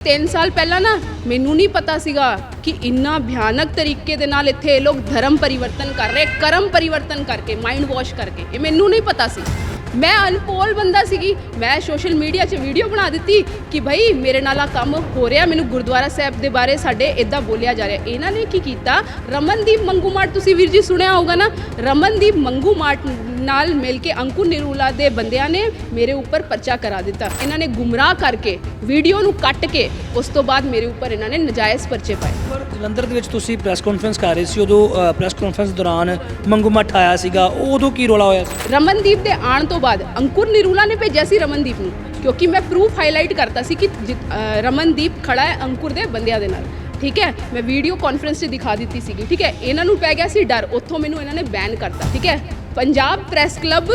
3 ਸਾਲ ਪਹਿਲਾਂ ਨਾ ਮੈਨੂੰ ਨਹੀਂ ਪਤਾ ਸੀਗਾ ਕਿ ਇੰਨਾ ਭਿਆਨਕ ਤਰੀਕੇ ਦੇ ਨਾਲ ਇੱਥੇ ਇਹ ਲੋਕ ਧਰਮ ਪਰਿਵਰਤਨ ਕਰ ਰਹੇ, ਕਰਮ ਪਰਿਵਰਤਨ ਕਰਕੇ ਮਾਈਂਡ ਵਾਸ਼ ਕਰਕੇ। ਇਹ ਮੈਨੂੰ ਨਹੀਂ ਪਤਾ ਸੀ। ਮੈਂ ਅਨਪੋਲ ਬੰਦਾ ਸੀਗੀ। ਮੈਂ ਸੋਸ਼ਲ ਮੀਡੀਆ 'ਚ ਵੀਡੀਓ ਬਣਾ ਦਿੱਤੀ ਕਿ ਭਾਈ ਮੇਰੇ ਨਾਲ ਆ ਕੰਮ ਹੋ ਰਿਹਾ, ਮੈਨੂੰ ਗੁਰਦੁਆਰਾ ਸਾਹਿਬ ਦੇ ਬਾਰੇ ਸਾਡੇ ਇਦਾਂ ਬੋਲਿਆ ਜਾ ਰਿਹਾ। ਇਹਨਾਂ ਨੇ ਕੀ ਕੀਤਾ? ਰਮਨਦੀਪ ਮੰਗੂਮਾਟ, ਤੁਸੀਂ ਵੀਰ ਜੀ ਸੁਣਿਆ ਹੋਊਗਾ ਨਾ, ਰਮਨਦੀਪ ਮੰਗੂਮਾਟ ਨਾਲ ਮਿਲ ਕੇ ਅੰਕੁਰ ਨਿਰੂਲਾ ਦੇ ਬੰਦਿਆਂ ਨੇ ਮੇਰੇ ਉੱਪਰ ਪਰਚਾ ਕਰਾ ਦਿੱਤਾ। ਇਹਨਾਂ ਨੇ ਗੁੰਮਰਾਹ ਕਰਕੇ ਵੀਡੀਓ ਨੂੰ ਕੱਟ ਕੇ ਉਸ ਤੋਂ ਬਾਅਦ ਮੇਰੇ ਉੱਪਰ ਇਹਨਾਂ ਨੇ ਨਜਾਇਜ਼ ਪਰਚੇ ਪਾਏ। ਪਰ ਜਲੰਧਰ ਦੇ ਵਿੱਚ ਤੁਸੀਂ ਪ੍ਰੈਸ ਕਾਨਫਰੰਸ ਕਰ ਰਹੇ ਸੀ ਉਦੋਂ ਪ੍ਰੈਸ ਕਾਨਫਰੰਸ ਦੌਰਾਨ ਮੰਗੂ ਮੱਠ ਆਇਆ ਸੀਗਾ ਉਦੋਂ ਕੀ ਰੋਲਾ ਹੋਇਆ ਸੀ? ਰਮਨਦੀਪ ਦੇ ਆਉਣ ਤੋਂ ਬਾਅਦ ਅੰਕੁਰ ਨਿਰੂਲਾ ਨੇ ਭੇਜਿਆ ਸੀ ਰਮਨਦੀਪ ਨੂੰ ਕਿਉਂਕਿ ਮੈਂ ਪ੍ਰੂਫ ਹਾਈਲਾਈਟ ਕਰਤਾ ਸੀ ਕਿ ਰਮਨਦੀਪ ਖੜਾ ਹੈ ਅੰਕੁਰ ਦੇ ਬੰਦਿਆਂ ਦੇ ਨਾਲ। ਠੀਕ ਹੈ? ਮੈਂ ਵੀਡੀਓ ਕਾਨਫਰੰਸ 'ਚ ਦਿਖਾ ਦਿੱਤੀ ਸੀਗੀ ਠੀਕ ਹੈ? ਇਹਨਾਂ ਨੂੰ ਪੈ ਗਿਆ ਸੀ ਡਰ ਉੱਥੋਂ ਮੈਨੂੰ ਇਹਨਾਂ ਨੇ ਬੈਨ ਕਰਤਾ ਠੀਕ ਹੈ? ਪੰਜਾਬ ਪ੍ਰੈਸ ਕਲੱਬ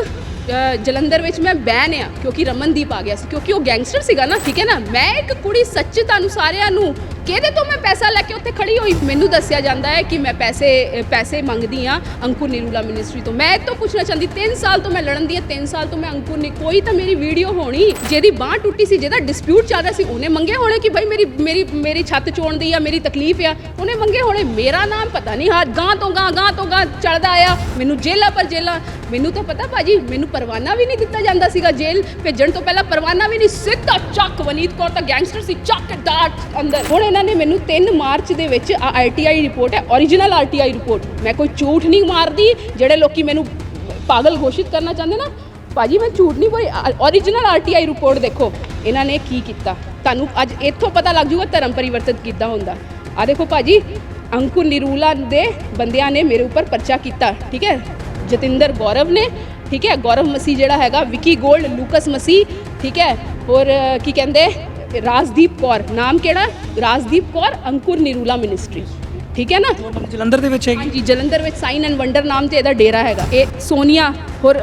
ਜਲੰਧਰ ਵਿੱਚ ਮੈਂ ਬੈਨ ਆ ਕਿਉਂਕਿ ਰਮਨਦੀਪ ਆ ਗਿਆ ਸੀ, ਕਿਉਂਕਿ ਉਹ ਗੈਂਗਸਟਰ ਸੀਗਾ ਨਾ, ਠੀਕ ਹੈ ਨਾ? ਮੈਂ ਇੱਕ ਕੁੜੀ ਸੱਚ ਤੁਹਾਨੂੰ ਸਾਰਿਆਂ ਨੂੰ ਕਿਹਦੇ ਤੋਂ ਮੈਂ ਪੈਸਾ ਲੈ ਕੇ ਉੱਥੇ ਖੜੀ ਹੋਈ? ਮੈਨੂੰ ਦੱਸਿਆ ਜਾਂਦਾ ਹੈ ਕਿ ਮੈਂ ਪੈਸੇ ਪੈਸੇ ਮੰਗਦੀ ਆ ਅੰਕੁਰ ਨਿਰੂਲਾ ਮਿਨਿਸਟਰੀ ਤੋਂ। ਮੈਂ ਇਹ ਤੋਂ ਪੁੱਛਣਾ ਚਾਹੁੰਦੀ 3 ਸਾਲ ਤੋਂ ਮੈਂ ਲੜਨ ਦੀ 3 ਸਾਲ ਤੋਂ ਮੈਂ ਅੰਕੁਰ ਨੇ ਕੋਈ ਤਾਂ ਮੇਰੀ ਵੀਡੀਓ ਹੋਣੀ, ਜਿਹਦੀ ਬਾਹ ਟੁੱਟੀ ਸੀ, ਜਿਹਦਾ ਡਿਸਪਿਊਟ ਚੱਲ ਰਿਹਾ ਸੀ, ਉਹਨੇ ਮੰਗੇ ਹੋਣੇ ਕਿ ਭਾਈ ਮੇਰੀ ਮੇਰੀ ਮੇਰੀ ਛੱਤ ਚੋਣ ਦੀ ਆ, ਮੇਰੀ ਤਕਲੀਫ ਆ? ਉਹਨੇ ਮੰਗੇ ਹੋਣੇ, ਮੇਰਾ ਨਾਮ ਪਤਾ ਨਹੀਂ, ਹਾਂ ਗਾਂ ਤੋਂ ਗਾਂ ਗਾਂ ਤੋਂ ਗਾਂ ਚੜਦਾ ਆਇਆ। ਮੈਨੂੰ ਜੇਲਾ ਪਰ ਜੇਲਾ ਮੈਨੂੰ ਤਾਂ ਪਤਾ ਭਾਜੀ, ਮੈਨੂੰ ਪਰਵਾਨਾ ਵੀ ਨਹੀਂ ਦਿੱਤਾ ਜਾਂਦਾ ਸੀਗਾ ਜੇਲ੍ਹ ਭੇਜਣ ਤੋਂ ਪਹਿਲਾਂ, ਪਰਵਾਨਾ ਵੀ ਨਹੀਂ, ਸਿੱਧਾ ਚੱਕ ਵਨੀਤ ਕੌਰ ਤਾਂ ਗੈਂਗਸਟਰ ਸੀ, ਚੱਕ ਡਾਟ ਅੰਦਰ। ਹੁਣ ਇਹਨਾਂ ਨੇ ਮੈਨੂੰ 3 ਮਾਰਚ ਦੇ ਵਿੱਚ ਆ ਆਰਟੀਆਈ ਰਿਪੋਰਟ ਹੈ origignal ਆਰਟੀਆਈ ਰਿਪੋਰਟ। ਮੈਂ ਕੋਈ ਝੂਠ ਨਹੀਂ ਮਾਰਦੀ, ਜਿਹੜੇ ਲੋਕੀ ਮੈਨੂੰ ਪਾਗਲ ਘੋਸ਼ਿਤ ਕਰਨਾ ਚਾਹੁੰਦੇ ਨਾ, ਭਾਜੀ ਮੈਂ ਝੂਠ ਨਹੀਂ ਬੋਲੀ origignal ਆਰਟੀਆਈ ਰਿਪੋਰਟ ਦੇਖੋ, ਇਹਨਾਂ ਨੇ ਕੀ ਕੀਤਾ? ਤੁਹਾਨੂੰ ਅੱਜ ਇੱਥੋਂ ਪਤਾ ਲੱਗ ਜੂਗਾ ਧਰਮ ਪਰਿਵਰਤਨ ਕਿੱਦਾਂ ਹੁੰਦਾ। ਆ ਦੇਖੋ ਭਾਜੀ, ਅੰਕੁਰ ਨਿਰੂਲਾ ਦੇ ਬੰਦਿਆਂ ਨੇ ਮੇਰੇ ਉੱਪਰ ਪਰਚਾ ਕੀਤਾ, ਠੀਕ ਹੈ? ਜਤਿੰਦਰ ਗੌਰਵ ਨੇ, ਠੀਕ ਹੈ? ਗੌਰਵ ਮਸੀ ਜਿਹੜਾ ਹੈਗਾ, ਵਿਕੀ ਗੋਲਡ, ਲੂਕਸ ਮਸੀ ਠੀਕ ਹੈ? ਹੋਰ ਕੀ ਕਹਿੰਦੇ? ਰਾਜਦੀਪ ਕੌਰ ਨਾਮ ਕਿਹੜਾ? ਰਾਜਦੀਪ ਕੌਰ ਅੰਕੁਰ ਨਿਰੂਲਾ ਮਿਨਿਸਟਰੀ ਠੀਕ ਹੈ ਨਾ? ਜਲੰਧਰ ਦੇ ਵਿੱਚ ਹੈਗੀ। ਹਾਂਜੀ ਜਲੰਧਰ ਵਿੱਚ ਸਾਈਨ ਐਂਡ ਵੰਡਰ ਨਾਮ ਤੇ ਇਹਦਾ ਡੇਰਾ ਹੈਗਾ। ਇਹ ਸੋਨੀਆ ਹੋਰ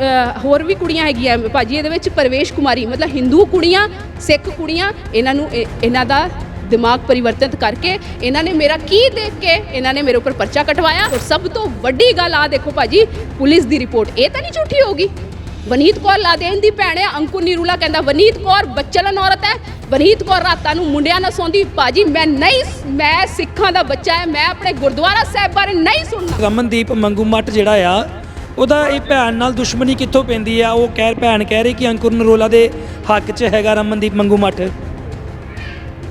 ਹੋਰ ਵੀ ਕੁੜੀਆਂ ਹੈਗੀਆਂ। ਭਾਜੀ ਇਹਦੇ ਵਿੱਚ ਪਰਵੇਸ਼ ਕੁਮਾਰੀ ਮਤਲਬ ਹਿੰਦੂ ਕੁੜੀਆਂ ਸਿੱਖ ਕੁੜੀਆਂ ਇਹਨਾਂ ਨੂੰ ਇਹ- ਇਹਨਾਂ ਦਾ ਦਿਮਾਗ ਪਰਿਵਰਤਿਤ ਕਰਕੇ ਇਹਨਾਂ ਨੇ ਮੇਰਾ ਕੀ ਦੇਖ ਕੇ ਇਹਨਾਂ ਨੇ ਮੇਰੇ ਉੱਪਰ ਪਰਚਾ ਕਟਵਾਇਆ। ਸਭ ਤੋਂ ਵੱਡੀ ਗੱਲ ਆ ਦੇਖੋ ਭਾਜੀ ਪੁਲਿਸ ਦੀ ਰਿਪੋਰਟ। ਇਹ ਤਾਂ ਨਹੀਂ ਝੂਠੀ ਹੋਗੀ ਵਨੀਤ ਕੌਰ ਲਾਦੇਨ ਦੀ ਭੈਣ ਹੈ ਅੰਕੁਰ ਨਿਰੂਲਾ ਕਹਿੰਦਾ ਵਨੀਤ ਕੌਰ ਬੱਚਲਨ ਔਰਤ ਹੈ। ਵਨੀਤ ਕੌਰ ਰਾਤਾਂ ਨੂੰ ਮੁੰਡਿਆਂ ਨਾਲ ਸੌਂਦੀ ਭਾਜੀ ਮੈਂ ਨਹੀਂ ਮੈਂ ਸਿੱਖਾਂ ਦਾ ਬੱਚਾ ਹੈ ਮੈਂ ਆਪਣੇ ਗੁਰਦੁਆਰਾ ਸਾਹਿਬ ਬਾਰੇ ਨਹੀਂ ਸੁਣਨਾ। ਰਮਨਦੀਪ ਮੰਗੂ ਮੱਠ ਜਿਹੜਾ ਆ ਉਹਦਾ ਇਹ ਭੈਣ ਨਾਲ ਦੁਸ਼ਮਣੀ ਕਿੱਥੋਂ ਪੈਂਦੀ ਆ? ਉਹ ਕਹਿ ਭੈਣ ਕਹਿ ਰਹੀ ਕਿ ਅੰਕੁਰ ਨਰੋਲਾ ਦੇ ਹੱਕ 'ਚ ਹੈਗਾ ਰਮਨਦੀਪ ਮੰਗੂ ਮੱਠ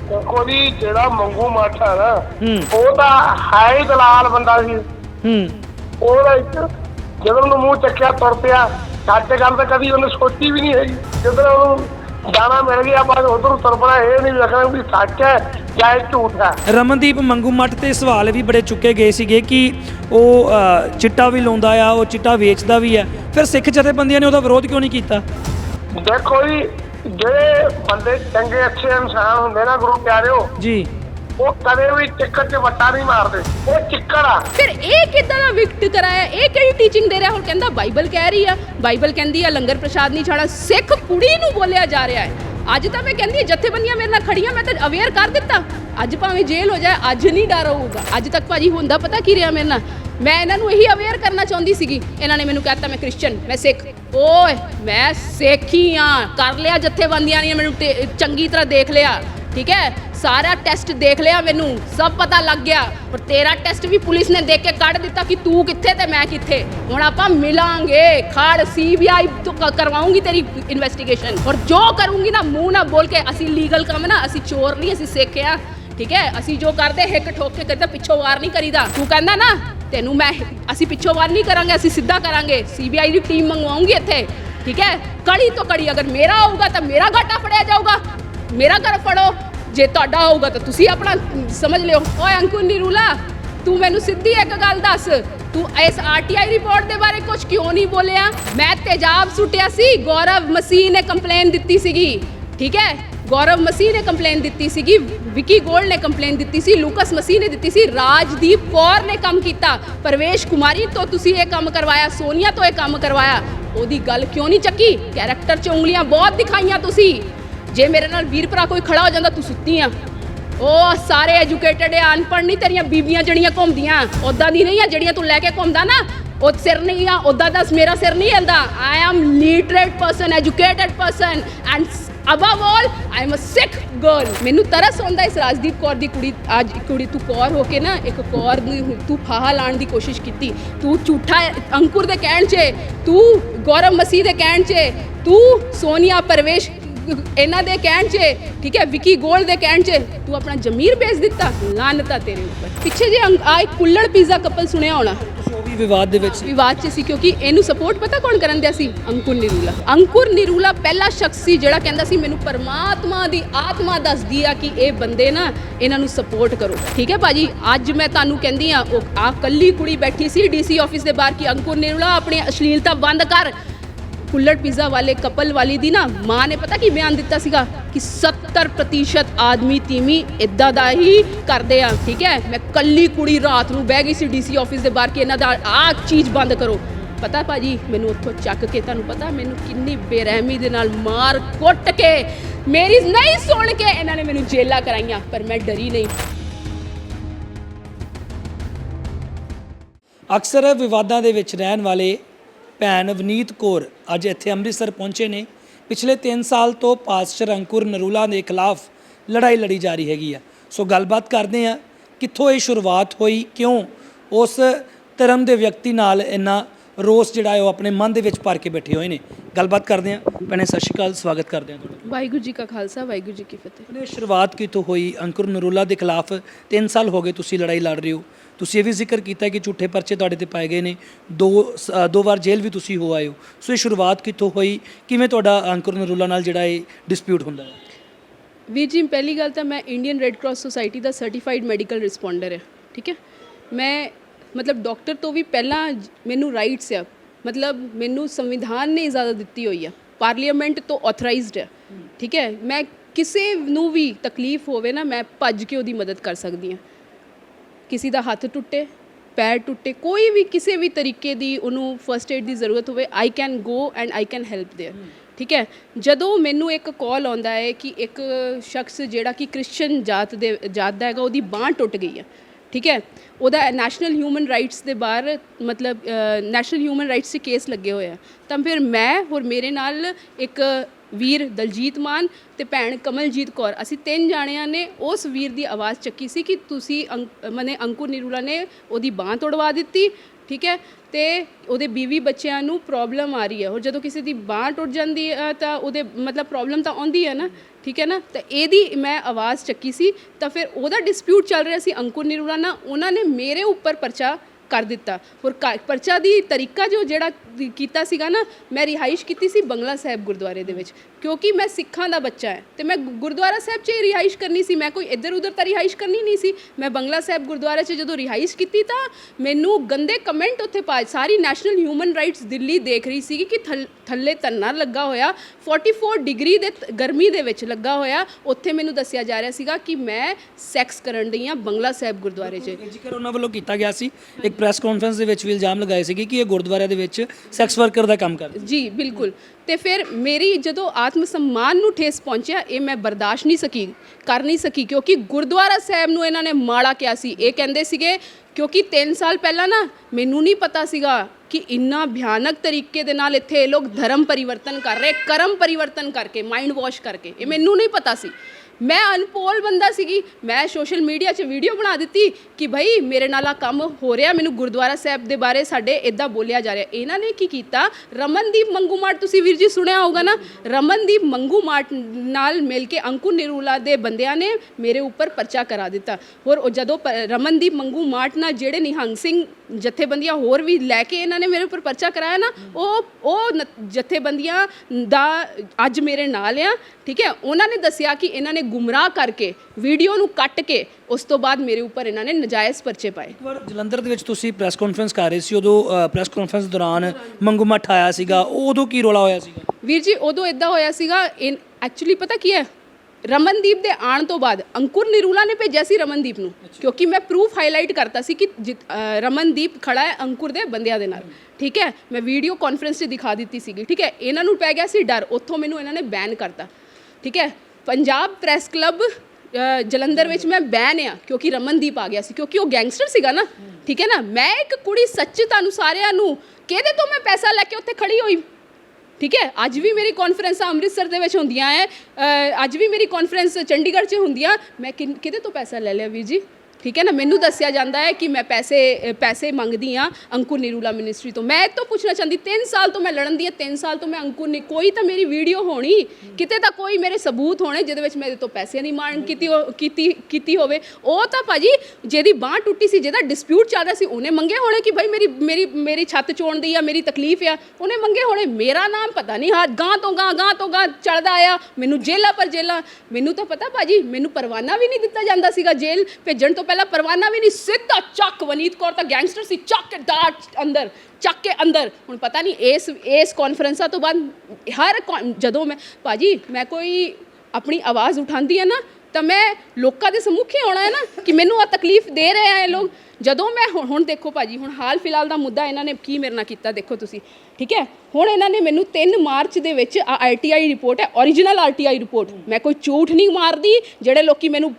ਦੇਖੋ ਜੀ ਜਿਹੜਾ ਮੰਗੂ ਮੱਠ ਆ ਨਾ ਉਹ ਤਾਂ ਹੈ ਹੀ ਦਲਾਲ ਬੰਦਾ ਸੀ। ਹੂੰ। ਉਹਦਾ ਇੱਕ ਜਦੋਂ ਉਹਨੂੰ ਮੂੰਹ ਚੱਕਿਆ ਤੁਰ ਪਿਆ। ਸਾਡੇ ਗੱਲ ਤਾਂ ਕਦੀ ਉਹਨੇ ਸੋਚੀ ਵੀ ਨਹੀਂ ਹੈਗੀ। ਜਦੋਂ ਉਹਨੂੰ ਜਾਣਾ ਮਿਲ ਗਿਆ ਬਾਅਦ ਉਧਰ ਤੁਰ ਪਣਾ ਇਹ ਨਹੀਂ ਵੇਖਣਾ ਵੀ ਸੱਚ ਹੈ ਜਾਂ ਇਹ ਝੂਠ ਹੈ। ਰਮਨਦੀਪ ਮੰਗੂ ਮੱਠ ਤੇ ਸਵਾਲ ਵੀ ਬੜੇ ਚੁੱਕੇ ਗਏ ਸੀਗੇ ਕਿ ਉਹ ਚਿੱਟਾ ਵੀ ਲਾਉਂਦਾ ਆ ਉਹ ਚਿੱਟਾ ਵੇਚਦਾ ਵੀ ਆ ਫਿਰ ਸਿੱਖ ਜਥੇਬੰਦੀਆਂ ਨੇ ਉਹਦਾ ਵਿਰੋਧ ਕਿਉਂ ਨਹੀਂ ਕੀਤਾ? ਦੇਖੋ ਜੀ ਜਿਹੜੇ ਬੰਦੇ ਚੰਗੇ ਅੱਛੇ ਇਨਸਾਨ ਹੁੰਦੇ ਨਾ ਗੁਰੂ ਪਿਆਰਿਓ ਜੀ। ਉਹ ਕਦੇ ਵੀ ਚਿੱਕੜ 'ਚ ਵੱਟਾ ਨਹੀਂ ਮਾਰਦੇ ਉਹ ਚਿੱਕੜ ਆ। ਫਿਰ ਇਹ ਕਿੱਦਾਂ ਦਾ ਵਿਕਟ ਕਰਾਇਆ? ਇਹ ਕਿਹੜੀ ਟੀਚਿੰਗ ਦੇ ਰਿਹਾ? ਹੁਣ ਕਹਿੰਦਾ ਬਾਈਬਲ ਕਹਿ ਰਹੀ ਆ। ਬਾਈਬਲ ਕਹਿੰਦੀ ਆ, ਲੰਗਰ ਪ੍ਰਸ਼ਾਦ ਨਹੀਂ ਛਾੜਾ ਸਿੱਖ ਕੁੜੀ ਨੂੰ ਬੋਲਿਆ ਜਾ ਰਿਹਾ ਹੈ। ਅੱਜ ਤਾਂ ਮੈਂ ਕਹਿੰਦੀ ਜਥੇਬੰਦੀਆਂ ਮੇਰੇ ਨਾਲ ਖੜੀਆਂ, ਮੈਂ ਤਾਂ ਅਵੇਅਰ ਕਰ ਦਿੱਤਾ। ਅੱਜ ਭਾਵੇਂ ਜੇਲ੍ਹ ਹੋ ਜਾਏ, ਅੱਜ ਨਹੀਂ ਡਰ ਹੋਊਗਾ। ਅੱਜ ਤੱਕ ਭਾਜੀ ਹੁੰਦਾ ਪਤਾ ਕੀ ਰਿਹਾ ਮੇਰੇ ਨਾਲ? ਮੈਂ ਇਹਨਾਂ ਨੂੰ ਇਹੀ ਅਵੇਅਰ ਕਰਨਾ ਚਾਹੁੰਦੀ ਸੀਗੀ। ਇਹਨਾਂ ਨੇ ਮੈਨੂੰ ਕਹਿਤਾ, ਮੈਂ ਕ੍ਰਿਸਚੀਅਨ ਮੈਂ ਸਿੱਖ। ਓਏ, ਮੈਂ ਸਿੱਖ ਹੀ ਆ। ਕਰ ਲਿਆ ਜਥੇਬੰਦੀਆਂ ਨੇ ਮੈਨੂੰ ਚੰਗੀ ਤਰ੍ਹਾਂ ਦੇਖ ਲਿਆ। ਠੀਕ ਹੈ? ਸਾਰਾ ਟੈਸਟ ਦੇਖ ਲਿਆ ਮੈਨੂੰ, ਸਭ ਪਤਾ ਲੱਗ ਗਿਆ। ਪਰ ਤੇਰਾ ਟੈਸਟ ਵੀ ਪੁਲਿਸ ਨੇ ਦੇਖ ਕੇ ਕੱਢ ਦਿੱਤਾ ਕਿ ਤੂੰ ਕਿੱਥੇ ਤੇ ਮੈਂ ਕਿੱਥੇ। ਹੁਣ ਆਪਾਂ ਮਿਲਾਂਗੇ। ਖਾੜ ਸੀਬੀਆਈ ਤੋਂ ਕ- ਕਰਵਾਉਂਗੀ ਤੇਰੀ ਇਨਵੈਸਟੀਗੇਸ਼ਨ ਔਰ ਜੋ ਕਰੂੰਗੀ ਨਾ, ਮੂੰਹ ਨਾ ਬੋਲ ਕੇ, ਅਸੀਂ ਲੀਗਲ ਕੰਮ ਨਾ, ਅਸੀਂ ਚੋਰ ਨਹੀਂ, ਅਸੀਂ ਸਿੱਖਿਆ। ਠੀਕ ਹੈ? ਅਸੀਂ ਜੋ ਕਰਦੇ, ਹਿੱਕ ਠੋਕ ਕੇ ਕਰਦੇ, ਪਿੱਛੋਂ ਵਾਰ ਨਹੀਂ ਕਰੀਦਾ। ਤੂੰ ਕਹਿੰਦਾ ਨਾ, ਤੈਨੂੰ ਮੈਂ ਅਸੀਂ ਪਿੱਛੋਂ ਵਾਰ ਨਹੀਂ ਕਰਾਂਗੇ, ਅਸੀਂ ਸਿੱਧਾ ਕਰਾਂਗੇ। ਸੀਬੀਆਈ ਦੀ ਟੀਮ ਮੰਗਵਾਉਂਗੀ ਇੱਥੇ। ਠੀਕ ਹੈ? ਕੜੀ ਤੋਂ ਕੜੀ ਅਗਰ ਮੇਰਾ ਆਊਗਾ ਤਾਂ ਮੇਰਾ ਘਾਟਾ ਫੜਿਆ ਜਾਊਗਾ। ਮੇਰਾ ਘਰ ਫੜੋ। ਜੇ ਤੁਹਾਡਾ ਹੋਊਗਾ ਤਾਂ ਤੁਸੀਂ ਆਪਣਾ, ਸਮਝ ਲਿਓ। ਓਏ ਅੰਕੁਰ ਨਿਰੂਲਾ, ਤੂੰ ਮੈਨੂੰ ਸਿੱਧੀ ਇੱਕ ਗੱਲ ਦੱਸ। ਤੂੰ ਇਸ ਆਰਟੀਆਈ ਰਿਪੋਰਟ ਦੇ ਬਾਰੇ ਕੁਝ ਕਿਉਂ ਨਹੀਂ ਬੋਲਿਆ? ਮੈਂ ਤੇਜ਼ਾਬ ਸੁੱਟਿਆ ਸੀ, ਗੌਰਵ ਮਸੀਹ ਨੇ ਕੰਪਲੇਨ ਦਿੱਤੀ ਸੀਗੀ। ਠੀਕ ਹੈ? ਗੌਰਵ ਮਸੀਹ ਨੇ ਕੰਪਲੇਨ ਦਿੱਤੀ ਸੀਗੀ, ਵਿਕੀ ਗੋਲਡ ਨੇ ਕੰਪਲੇਨ ਦਿੱਤੀ ਸੀ, ਲੂਕਸ ਮਸੀਹ ਨੇ ਦਿੱਤੀ ਸੀ, ਰਾਜਦੀਪ ਕੌਰ ਨੇ ਕੰਮ ਕੀਤਾ। ਪਰਵੇਸ਼ ਕੁਮਾਰੀ ਤੋਂ ਤੁਸੀਂ ਇਹ ਕੰਮ ਕਰਵਾਇਆ, ਸੋਨੀਆ ਤੋਂ ਇਹ ਕੰਮ ਕਰਵਾਇਆ। ਉਹਦੀ ਗੱਲ ਕਿਉਂ ਨਹੀਂ ਚੱਕੀ? ਕੈਰੈਕਟਰ 'ਚ ਉਂਗਲੀਆਂ ਬਹੁਤ ਦਿਖਾਈਆਂ ਤੁਸੀਂ। ਜੇ ਮੇਰੇ ਨਾਲ ਵੀਰ ਭਰਾ ਕੋਈ ਖੜਾ ਹੋ ਜਾਂਦਾ, ਤੂੰ ਸੁੱਤੀ ਆ। ਉਹ ਸਾਰੇ ਐਜੂਕੇਟਡ ਆ, ਅਨਪੜ੍ਹ ਨਹੀਂ ਤੇਰੀਆਂ ਬੀਬੀਆਂ ਜਿਹੜੀਆਂ ਘੁੰਮਦੀਆਂ। ਉਦਾਂ ਦੀ ਨਹੀਂ ਆ ਜਿਹੜੀਆਂ ਤੂੰ ਲੈ ਕੇ ਘੁੰਮਦਾ ਨਾ। ਉਹ ਸਿਰ ਨਹੀਂ ਆ ਉਦਾਂ ਦਾ ਮੇਰਾ ਸਿਰ ਨਹੀਂ ਹਿਲਦਾ। I am literate person educated person and above all I am a Sikh girl ਮੈਨੂੰ ਤਰਸ ਆਉਂਦਾ ਇਸ ਰਾਜਦੀਪ ਕੌਰ ਦੀ ਕੁੜੀ, ਅੱਜ ਕੁੜੀ, ਤੂੰ ਕੌਰ ਹੋ ਕੇ ਨਾ, ਇੱਕ ਕੌਰ ਨੂੰ ਤੂੰ ਫਾਹਾ ਲਾਣ ਦੀ ਕੋਸ਼ਿਸ਼ ਕੀਤੀ। ਤੂੰ ਝੂਠਾ ਅੰਕੁਰ ਦੇ ਕਹਿਣ 'ਚ ਤੂੰ ਗੌਰਵ ਮਸੀਹ ਦੇ ਕਹਿਣ 'ਚ ਤੂੰ ਸੋਨੀਆ ਪਰਵੇਸ਼ ਇਹਨਾਂ ਦੇ ਕਹਿਣ 'ਚ ਠੀਕ ਹੈ ਵਿਕੀ ਗੋਲਡ ਦੇ ਕਹਿਣ 'ਚ ਤੂੰ ਆਪਣਾ ਜ਼ਮੀਰ ਵੇਚ ਦਿੱਤਾ ਲਾਨਤਾ ਤੇਰੇ ਉੱਪਰ। ਪਿੱਛੇ ਜੇ ਆ ਇੱਕ ਕੁੱਲੜ ਪੀਜ਼ਾ ਕਪਲ ਸੁਣਿਆ ਹੋਣਾ। ਤੁਸੀਂ ਉਹ ਵੀ ਵਿਵਾਦ ਦੇ ਵਿੱਚ। ਵਿਵਾਦ 'ਚ ਸੀ ਕਿਉਂਕਿ ਇਹਨੂੰ ਸਪੋਰਟ ਪਤਾ ਕੌਣ ਕਰਨ ਦਿਆ ਸੀ? ਅੰਕੁਰ ਨਿਰੂਲਾ। ਅੰਕੁਰ ਨਿਰੂਲਾ ਪਹਿਲਾ ਸ਼ਖਸ ਸੀ ਜਿਹੜਾ ਕਹਿੰਦਾ ਸੀ ਮੈਨੂੰ ਪਰਮਾਤਮਾ ਦੀ ਆਤਮਾ ਦੱਸਦੀ ਆ ਕਿ ਇਹ ਬੰਦੇ ਨਾ ਇਹਨਾਂ ਨੂੰ ਸਪੋਰਟ ਕਰੋ। ਠੀਕ ਹੈ ਭਾਜੀ ਅੱਜ ਮੈਂ ਤੁਹਾਨੂੰ ਕਹਿੰਦੀ ਆ ਉਹ ਆ ਕੱਲੀ ਕੁੜੀ ਬੈਠੀ ਸੀ ਡੀਸੀ ਆਫਿਸ ਦੇ ਬਾਹਰ ਕਿ ਅੰਕੁਰ ਨਿਰੂਲਾ ਆਪਣੀ ਅਸ਼ਲੀਲਤਾ ਬੰਦ ਕਰ। ਕੁੱਲੜ ਪੀਜ਼ਾ ਵਾਲੇ ਕਪਲ ਵਾਲੀ ਦੀ ਨਾ ਮਾਂ ਨੇ ਪਤਾ ਕੀ ਬਿਆਨ ਦਿੱਤਾ ਸੀਗਾ ਕਿ 70% ਆਦਮੀ ਤੀਮੀ ਇਦਾਂ ਦਾ ਹੀ ਕਰਦੇ ਆ, ਠੀਕ ਹੈ? ਮੈਂ ਕੱਲੀ ਕੁੜੀ ਰਾਤ ਨੂੰ ਬਹਿ ਗਈ ਸੀ ਡੀਸੀ ਆਫਿਸ ਦੇ ਬਾਹਰ ਕਿ ਇਹਨਾਂ ਦਾ ਆਹ ਚੀਜ਼ ਬੰਦ ਕਰੋ। ਪਤਾ ਭਾਜੀ, ਮੈਨੂੰ ਉੱਥੋਂ ਚੱਕ ਕੇ ਤੁਹਾਨੂੰ ਪਤਾ, ਮੈਨੂੰ ਕਿੰਨੀ ਬੇਰਹਿਮੀ ਦੇ ਨਾਲ ਮਾਰ ਕੁੱਟ ਕੇ, ਮੇਰੀ ਨਹੀਂ ਸੁਣ ਕੇ ਇਹਨਾਂ ਨੇ ਮੈਨੂੰ ਜੇਲਾਂ ਕਰਾਈਆਂ, ਪਰ ਮੈਂ ਡਰੀ ਨਹੀਂ। ਅਕਸਰ ਵਿਵਾਦਾਂ ਦੇ ਵਿੱਚ ਰਹਿਣ ਵਾਲੇ ਭੈਣ ਵਨੀਤ ਕੌਰ ਅੱਜ ਇੱਥੇ ਅੰਮ੍ਰਿਤਸਰ ਪਹੁੰਚੇ ਨੇ। ਪਿਛਲੇ 3 ਸਾਲ ਤੋਂ ਪਾਸਟਰ ਅੰਕੁਰ ਨਰੂਲਾ ਦੇ ਖਿਲਾਫ ਲੜਾਈ ਲੜੀ ਜਾ ਰਹੀ ਹੈਗੀ ਆ। ਸੋ ਗੱਲਬਾਤ ਕਰਦੇ ਆ ਕਿੱਥੋਂ ਇਹ ਸ਼ੁਰੂਆਤ ਹੋਈ ਕਿਉਂ ਉਸ ਧਰਮ ਦੇ ਵਿਅਕਤੀ ਨਾਲ ਇੰਨਾ ਰੋਸ ਜਿਹੜਾ ਹੈ ਉਹ ਆਪਣੇ ਮਨ ਦੇ ਵਿੱਚ ਭਰ ਕੇ ਬੈਠੇ ਹੋਏ ਨੇ। ਗੱਲਬਾਤ ਕਰਦੇ ਆ ਭੈਣੇ ਸਤਿ ਸ਼੍ਰੀ ਅਕਾਲ ਸਵਾਗਤ ਕਰਦੇ ਆ ਤੁਹਾਡਾ। ਵਾਹਿਗੁਰੂ ਜੀ ਕਾ ਖਾਲਸਾ ਵਾਹਿਗੁਰੂ ਜੀ ਕੀ ਫਤਿਹ। ਨੇ ਸ਼ੁਰੂਆਤ ਕਿਤੋਂ ਹੋਈ? ਅੰਕੁਰ ਨਰੂਲਾ ਦੇ ਖਿਲਾਫ 3 ਸਾਲ ਹੋ ਗਏ ਤੁਸੀਂ ਲੜਾਈ ਲੜ ਰਹੇ ਹੋ। ਤੁਸੀਂ ਇਹ ਵੀ ਜ਼ਿਕਰ ਕੀਤਾ ਕਿ ਝੂਠੇ ਪਰਚੇ ਤੁਹਾਡੇ ਤੇ ਪਾਏ ਗਏ ਨੇ। ਦੋ ਸ- ਦੋ ਵਾਰ ਜੇਲ੍ਹ ਵੀ ਤੁਸੀਂ ਹੋ ਆਏ ਹੋ। ਸੋ ਇਹ ਸ਼ੁਰੂਆਤ ਕਿੱਥੋਂ ਹੋਈ? ਕਿਵੇਂ ਤੁਹਾਡਾ ਅੰਕੁਰ ਨਰੂਲਾ ਨਾਲ ਜਿਹੜਾ ਇਹ ਡਿਸਪਿਊਟ ਹੁੰਦਾ ਹੈ? ਵੀਰ ਜੀ, ਪਹਿਲੀ ਗੱਲ ਤਾਂ ਮੈਂ ਇੰਡੀਅਨ ਰੈੱਡ ਕਰਾਸ ਸੁਸਾਇਟੀ ਦਾ ਸਰਟੀਫਾਈਡ ਮੈਡੀਕਲ ਰਿਸਪੌਂਡਰ ਹੈ, ਠੀਕ ਹੈ? ਮੈਂ, ਮਤਲਬ ਡਾਕਟਰ ਤੋਂ ਵੀ ਪਹਿਲਾਂ ਜ- ਮੈਨੂੰ ਰਾਈਟਸ ਆ। ਮਤਲਬ ਮੈਨੂੰ ਸੰਵਿਧਾਨ ਨੇ ਇਜਾਜ਼ਤ ਦਿੱਤੀ ਹੋਈ ਆ। ਪਾਰਲੀਮੈਂਟ ਤੋਂ ਆਥੋਰਾਈਜ਼ਡ ਹੈ ਠੀਕ ਹੈ? ਮੈਂ ਕਿਸੇ ਨੂੰ ਵੀ ਤਕਲੀਫ ਹੋਵੇ ਨਾ, ਮੈਂ ਭੱਜ ਕੇ ਉਹਦੀ ਮਦਦ ਕਰ ਸਕਦੀ ਹਾਂ। ਕਿਸੇ ਦਾ ਹੱਥ ਟੁੱਟੇ ਪੈਰ ਟੁੱਟੇ ਕੋਈ ਵੀ ਕਿਸੇ ਵੀ ਤਰੀਕੇ ਦੀ ਉਹਨੂੰ ਫਰਸਟ ਏਡ ਦੀ ਜ਼ਰੂਰਤ ਹੋਵੇ I can go and I can help there ਠੀਕ ਹੈ ਜਦੋਂ ਮੈਨੂੰ ਇੱਕ ਕਾਲ ਆਉਂਦਾ ਹੈ ਕਿ ਇੱਕ ਸ਼ਖਸ ਜਿਹੜਾ ਕਿ ਕ੍ਰਿਸਚੀਅਨ ਜਾਤ ਦੇ ਜਾਤ ਦਾ ਹੈਗਾ ਉਹਦੀ ਬਾਂਹ ਟੁੱਟ ਗਈ ਹੈ ਠੀਕ ਹੈ ਉਹਦਾ ਨੈਸ਼ਨਲ ਹਿਊਮਨ ਰਾਈਟਸ ਦੇ ਬਾਹਰ ਮਤਲਬ ਨੈਸ਼ਨਲ ਹਿਊਮਨ ਰਾਈਟਸ 'ਚ ਕੇਸ ਲੱਗੇ ਹੋਏ ਆ ਤਾਂ ਫਿਰ ਮੈਂ ਹੋਰ ਮੇਰੇ ਨਾਲ ਇੱਕ ਵੀਰ ਦਲਜੀਤ ਮਾਨ ਤੇ ਭੈਣ ਕਮਲਜੀਤ ਕੌਰ। ਅਸੀਂ ਤਿੰਨ ਜਾਣਿਆਂ ਨੇ ਉਸ ਵੀਰ ਦੀ ਆਵਾਜ਼ ਚੱਕੀ ਸੀ ਕਿ ਤੁਸੀਂ ਅੰਕ- ਮਨੇ ਅੰਕੁਰ ਨਿਰੂਲਾ ਨੇ ਉਹਦੀ ਬਾਹ ਤੋੜਵਾ ਦਿੱਤੀ, ਠੀਕ ਹੈ? ਤੇ ਉਹਦੇ ਬੀਵੀ ਬੱਚਿਆਂ ਨੂੰ ਪ੍ਰੋਬਲਮ ਆ ਰਹੀ ਹੈ। ਔਰ ਜਦੋਂ ਕਿਸੇ ਦੀ ਬਾਹ ਟੁੱਟ ਜਾਂਦੀ ਹੈ, ਤਾਂ ਉਹਦੇ ਮਤਲਬ ਪ੍ਰੋਬਲਮ ਤਾਂ ਆਉਂਦੀ ਹੈ ਨਾ, ਠੀਕ ਹੈ ਨਾ? ਤਾਂ ਇਹਦੀ ਮੈਂ ਆਵਾਜ਼ ਚੱਕੀ ਸੀ। ਤਾਂ ਫਿਰ ਉਹਦਾ ਡਿਸਪਿਊਟ ਚੱਲ ਰਿਹਾ ਸੀ ਅੰਕੁਰ ਨਿਰੂਲਾ ਨਾਲ। ਉਹਨਾਂ ਨੇ ਮੇਰੇ ਉੱਪਰ ਪਰਚਾ ਕਰ ਦਿੱਤਾ। ਔਰ ਕ- ਪਰਚਾ ਦੀ ਤਰੀਕਾ ਜੋ ਜਿਹੜਾ ਕੀਤਾ ਸੀਗਾ ਨਾ, ਮੈਂ ਰਿਹਾਇਸ਼ ਕੀਤੀ ਸੀ ਬੰਗਲਾ ਸਾਹਿਬ ਗੁਰਦੁਆਰੇ ਦੇ ਵਿੱਚ। ਕਿਉਂਕਿ ਮੈਂ ਸਿੱਖਾਂ ਦਾ ਬੱਚਾ ਹੈ ਤੇ ਮੈਂ ਗੁਰਦੁਆਰਾ ਸਾਹਿਬ 'ਚ ਹੀ ਰਿਹਾਇਸ਼ ਕਰਨੀ ਸੀ। ਮੈਂ ਕੋਈ ਇੱਧਰ ਉੱਧਰ ਤਾਂ ਰਿਹਾਇਸ਼ ਕਰਨੀ ਨਹੀਂ ਸੀ। ਮੈਂ ਬੰਗਲਾ ਸਾਹਿਬ ਗੁਰਦੁਆਰੇ 'ਚ ਜਦੋਂ ਰਿਹਾਇਸ਼ ਕੀਤੀ ਤਾਂ ਮੈਨੂੰ ਗੰਦੇ ਕਮੈਂਟ ਉੱਥੇ ਪਾਏ ਸਾਰੀ ਨੈਸ਼ਨਲ ਹਿਊਮਨ ਰਾਈਟਸ ਦਿੱਲੀ ਦੇਖ ਰਹੀ ਸੀ ਕਿ ਥੱਲ- ਧਰਨਾ ਲੱਗਾ ਹੋਇਆ 44 ਡਿਗਰੀ ਦੇ ਗਰਮੀ ਦੇ ਵਿੱਚ ਲੱਗਾ ਹੋਇਆ। ਉੱਥੇ ਮੈਨੂੰ ਦੱਸਿਆ ਜਾ ਰਿਹਾ ਸੀਗਾ ਕਿ ਮੈਂ ਸੈਕਸ ਕਰਨ ਡਈ ਹਾਂ ਬੰਗਲਾ ਸਾਹਿਬ ਗੁਰਦੁਆਰੇ 'ਚ। ਜ਼ਿਕਰ ਉਹਨਾਂ ਵੱਲੋਂ ਕੀਤਾ ਗਿਆ ਸੀ। ਇੱਕ ਪ੍ਰੈਸ ਕਾਨਫਰੰਸ ਦੇ ਵਿੱਚ ਵੀ ਇਲਜ਼ਾਮ ਲਗਾਏ ਸੀਗੇ ਕਿ ਇਹ ਗੁਰਦੁਆਰੇ ਦੇ ਵਿੱਚ ਸੈਕਸ ਵਰਕਰ ਦਾ ਕੰਮ ਕਰਦੇ ਜੀ ਬਿਲਕੁਲ। ਤੇ ਫਿਰ ਮੇਰੀ ਜਦੋਂ ਆਤਮ ਸਨਮਾਨ ਨੂੰ ਠੇਸ ਪਹੁੰਚਿਆ, ਇਹ ਮੈਂ ਬਰਦਾਸ਼ਤ ਨਹੀਂ ਸਕੀ, ਕਰ ਨਹੀਂ ਸਕੀ, ਕਿਉਂਕਿ ਗੁਰਦੁਆਰਾ ਸਾਹਿਬ ਨੂੰ ਇਹਨਾਂ ਨੇ ਮਾੜਾ ਕਿਹਾ ਸੀ। ਇਹ ਕਹਿੰਦੇ ਸੀਗੇ, ਕਿਉਂਕਿ 3 ਸਾਲ ਪਹਿਲਾਂ ਨਾ ਮੈਨੂੰ ਨਹੀਂ ਪਤਾ ਸੀਗਾ ਕਿ ਇੰਨਾ ਭਿਆਨਕ ਤਰੀਕੇ ਦੇ ਨਾਲ ਇੱਥੇ ਇਹ ਲੋਕ ਧਰਮ ਪਰਿਵਰਤਨ ਕਰ ਰਹੇ, ਕਰਮ ਪਰਿਵਰਤਨ ਕਰਕੇ ਮਾਈਂਡ ਵਾਸ਼ ਕਰਕੇ, ਇਹ ਮੈਨੂੰ ਨਹੀਂ ਪਤਾ ਸੀ। ਮੈਂ ਅਨਪੋਲ ਬੰਦਾ ਸੀਗੀ। ਮੈਂ ਸੋਸ਼ਲ ਮੀਡੀਆ 'ਚ ਵੀਡੀਓ ਬਣਾ ਦਿੱਤੀ ਕਿ ਭਾਈ ਮੇਰੇ ਨਾਲ ਆ ਕੰਮ ਹੋ ਰਿਹਾ, ਮੈਨੂੰ ਗੁਰਦੁਆਰਾ ਸਾਹਿਬ ਦੇ ਬਾਰੇ ਸਾਡੇ ਇਦਾਂ ਬੋਲਿਆ ਜਾ ਰਿਹਾ। ਇਹਨਾਂ ਨੇ ਕੀ ਕੀਤਾ? ਰਮਨਦੀਪ ਮੰਗੂਮਾਟ ਤੁਸੀਂ ਵੀਰ ਜੀ ਸੁਣਿਆ ਹੋਗਾ ਨਾ? ਰਮਨਦੀਪ ਮੰਗੂਮਾਟ ਨਾਲ ਮਿਲ ਕੇ ਅੰਕੁਰ ਨਿਰੂਲਾ ਦੇ ਬੰਦਿਆਂ ਨੇ ਮੇਰੇ ਉੱਪਰ ਪਰਚਾ ਕਰਾ ਦਿੱਤਾ। ਹੋਰ ਉਹ ਜਦੋਂ ਪ- ਰਮਨਦੀਪ ਮੰਗੂਮਾਟ ਨਾਲ ਜਿਹੜੇ ਨਿਹੰਗ ਸਿੰਘ ਜਥੇਬੰਦੀਆਂ ਹੋਰ ਵੀ ਲੈ ਕੇ ਇਹਨਾਂ ਨੇ ਮੇਰੇ ਉੱਪਰ ਪਰਚਾ ਕਰਾਇਆ ਨਾ, ਉਹ ਉਹ ਜਥੇਬੰਦੀਆਂ ਦਾ ਅੱਜ ਮੇਰੇ ਨਾਲ ਆ। ਠੀਕ ਹੈ? ਉਹਨਾਂ ਨੇ ਦੱਸਿਆ ਕਿ ਇਹਨਾਂ ਨੇ ਗੁੰਮਰਾਹ ਕਰਕੇ ਵੀਡੀਓ ਨੂੰ ਕੱਟ ਕੇ ਉਸ ਤੋਂ ਬਾਅਦ ਮੇਰੇ ਉੱਪਰ ਇਹਨਾਂ ਨੇ ਨਜਾਇਜ਼ ਪਰਚੇ ਪਾਏ। ਇੱਕ ਵਾਰ ਜਲੰਧਰ ਦੇ ਵਿੱਚ ਤੁਸੀਂ ਪ੍ਰੈਸ ਕਾਨਫਰੰਸ ਕਰ ਰਹੇ ਸੀ ਉਦੋਂ ਪ੍ਰੈਸ ਕਾਨਫਰੰਸ ਦੌਰਾਨ ਮੰਗੂ ਮੱਠ ਆਇਆ ਸੀਗਾ ਉਦੋਂ ਕੀ ਰੋਲਾ ਹੋਇਆ ਸੀਗਾ? ਵੀਰ ਜੀ ਉਦੋਂ ਇਦਾਂ ਹੋਇਆ ਸੀਗਾ ਐਕਚੁਅਲੀ ਪਤਾ ਕੀ ਹੈ? ਰਮਨਦੀਪ ਦੇ ਆਉਣ ਤੋਂ ਬਾਅਦ ਅੰਕੁਰ ਨਿਰੂਲਾ ਨੇ ਭੇਜਿਆ ਸੀ ਰਮਨਦੀਪ ਨੂੰ ਕਿਉਂਕਿ ਮੈਂ ਪ੍ਰੂਫ ਹਾਈਲਾਈਟ ਕਰਤਾ ਸੀ ਕਿ ਰਮਨਦੀਪ ਖੜਾ ਹੈ ਅੰਕੁਰ ਦੇ ਬੰਦਿਆਂ ਦੇ ਨਾਲ। ਠੀਕ ਹੈ? ਮੈਂ ਵੀਡੀਓ ਕਾਨਫਰੰਸ 'ਚ ਦਿਖਾ ਦਿੱਤੀ ਸੀਗੀ। ਠੀਕ ਹੈ? ਇਹਨਾਂ ਨੂੰ ਪੈ ਗਿਆ ਸੀ ਡਰ ਉੱਥੋਂ ਮੈਨੂੰ ਇਹਨਾਂ ਨੇ ਬੈਨ ਕਰਤਾ। ਠੀਕ ਹੈ? ਪੰਜਾਬ ਪ੍ਰੈਸ ਕਲੱਬ ਜਲੰਧਰ ਵਿੱਚ ਮੈਂ ਬੈਨ ਆ ਕਿਉਂਕਿ ਰਮਨਦੀਪ ਆ ਗਿਆ ਸੀ, ਕਿਉਂਕਿ ਉਹ ਗੈਂਗਸਟਰ ਸੀਗਾ ਨਾ। ਠੀਕ ਹੈ ਨਾ? ਮੈਂ ਇੱਕ ਕੁੜੀ ਸੱਚ ਤੁਹਾਨੂੰ ਸਾਰਿਆਂ ਨੂੰ ਕਿਹਦੇ ਤੋਂ ਮੈਂ ਪੈਸਾ ਲੈ ਕੇ ਉੱਥੇ ਖੜੀ ਹੋਈ? ਠੀਕ ਹੈ? ਅੱਜ ਵੀ ਮੇਰੀ ਕਾਨਫਰੰਸਾਂ ਅੰਮ੍ਰਿਤਸਰ ਦੇ ਵਿੱਚ ਹੁੰਦੀਆਂ ਹੈ ਅੱਜ ਵੀ ਮੇਰੀ ਕਾਨਫਰੰਸ ਚੰਡੀਗੜ੍ਹ 'ਚ ਹੁੰਦੀਆਂ। ਮੈਂ ਕਿਨ- ਕਿਹਦੇ ਤੋਂ ਪੈਸਾ ਲੈ ਲਿਆ ਵੀਰ ਜੀ? ਠੀਕ ਹੈ ਨਾ? ਮੈਨੂੰ ਦੱਸਿਆ ਜਾਂਦਾ ਹੈ ਕਿ ਮੈਂ ਪੈਸੇ ਪੈਸੇ ਮੰਗਦੀ ਆ ਅੰਕੁਰ ਨਿਰੂਲਾ ਮਿਨਿਸਟਰੀ ਤੋਂ। ਮੈਂ ਇਹ ਤੋਂ ਪੁੱਛਣਾ ਚਾਹੁੰਦੀ 3 ਸਾਲ ਤੋਂ ਮੈਂ ਲੜਨ ਦੀ 3 ਸਾਲ ਤੋਂ ਮੈਂ ਅੰਕੁਰ ਨੇ, ਕੋਈ ਤਾਂ ਮੇਰੀ ਵੀਡੀਓ ਹੋਣੀ, ਕਿਤੇ ਤਾਂ ਕੋਈ ਮੇਰੇ ਸਬੂਤ ਹੋਣੇ ਜਿਹਦੇ ਵਿੱਚ ਮੇਰੇ ਤੋਂ ਪੈਸੇ ਨਹੀਂ ਮੰਗ ਕੀਤੀ ਹੋ- ਕੀਤੀ ਕੀਤੀ ਹੋਵੇ। ਉਹ ਤਾਂ ਭਾਜੀ ਜਿਹਦੀ ਬਾਹ ਟੁੱਟੀ ਸੀ, ਜਿਹਦਾ ਡਿਸਪਿਊਟ ਚੱਲ ਰਿਹਾ ਸੀ, ਉਹਨੇ ਮੰਗੇ ਹੋਣੇ ਕਿ ਭਾਈ ਮੇਰੀ ਮੇਰੀ ਮੇਰੀ ਛੱਤ ਚੋਣ ਦੀ ਆ, ਮੇਰੀ ਤਕਲੀਫ ਆ। ਉਹਨੇ ਮੰਗੇ ਹੋਣੇ, ਮੇਰਾ ਨਾਮ ਪਤਾ ਨਹੀਂ, ਹਾਂ ਗਾਂ ਤੋਂ ਗਾਂ ਗਾਂ ਤੋਂ ਗਾਂ ਚੜਦਾ ਆਇਆ, ਮੈਨੂੰ ਜੇਲਾ ਪਰ ਜੇਲਾ ਮੈਨੂੰ ਤਾਂ ਪਤਾ ਭਾਜੀ, ਮੈਨੂੰ ਪਰਵਾਨਾ ਵੀ ਨਹੀਂ ਦਿੱਤਾ ਜਾਂਦਾ ਸੀਗਾ ਜੇਲ੍ਹ, ਭੇਜਣ ਤੋਂ ਪਹਿਲਾਂ ਪਰਵਾਨਾ ਵੀ ਨਹੀਂ, ਸਿੱਧਾ ਚੱਕ ਵਨੀਤ ਕੌਰ ਤਾਂ ਗੈਂਗਸਟਰ ਸੀ, ਚੱਕ ਕੇ ਡਾਟ ਅੰਦਰ, ਚੱਕ ਕੇ ਅੰਦਰ। ਹੁਣ ਪਤਾ ਨਹੀਂ, ਇਸ ਇਸ ਕਾਨਫਰੰਸਾਂ ਤੋਂ ਬਾਅਦ ਹਰ ਕੌਨ- ਜਦੋਂ ਮੈਂ, ਭਾਜੀ, ਮੈਂ ਕੋਈ ਆਪਣੀ ਆਵਾਜ਼ ਉਠਾਉਂਦੀ ਹੈ ਨਾ, ਤਾਂ ਮੈਂ ਲੋਕਾਂ ਦੇ ਸਮੁਖੇ ਆਉਣਾ ਹੈ ਨਾ, ਕਿ ਮੈਨੂੰ ਆ ਤਕਲੀਫ ਦੇ ਰਹੇ ਆ ਇਹ ਲੋਕ। ਜਦੋਂ ਮੈਂ ਹੁਣ ਹੁਣ ਦੇਖੋ ਭਾਜੀ, ਹੁਣ ਹਾਲ ਫਿਲਹਾਲ ਦਾ ਮੁੱਦਾ ਇਹਨਾਂ ਨੇ ਕੀ ਮੇਰੇ ਨਾਲ ਕੀਤਾ, ਦੇਖੋ ਤੁਸੀਂ, ਠੀਕ ਹੈ? ਹੁਣ ਇਹਨਾਂ ਨੇ ਮੈਨੂੰ 3 ਮਾਰਚ ਦੇ ਵਿੱਚ ਆ ਆਰਟੀਆਈ ਰਿਪੋਰਟ ਹੈ origignal ਆਰਟੀਆਈ ਰਿਪੋਰਟ। ਮੈਂ ਕੋਈ ਝੂਠ ਨਹੀਂ ਮਾਰਦੀ, ਜਿਹੜੇ ਲੋਕੀ ਮੈਨੂੰ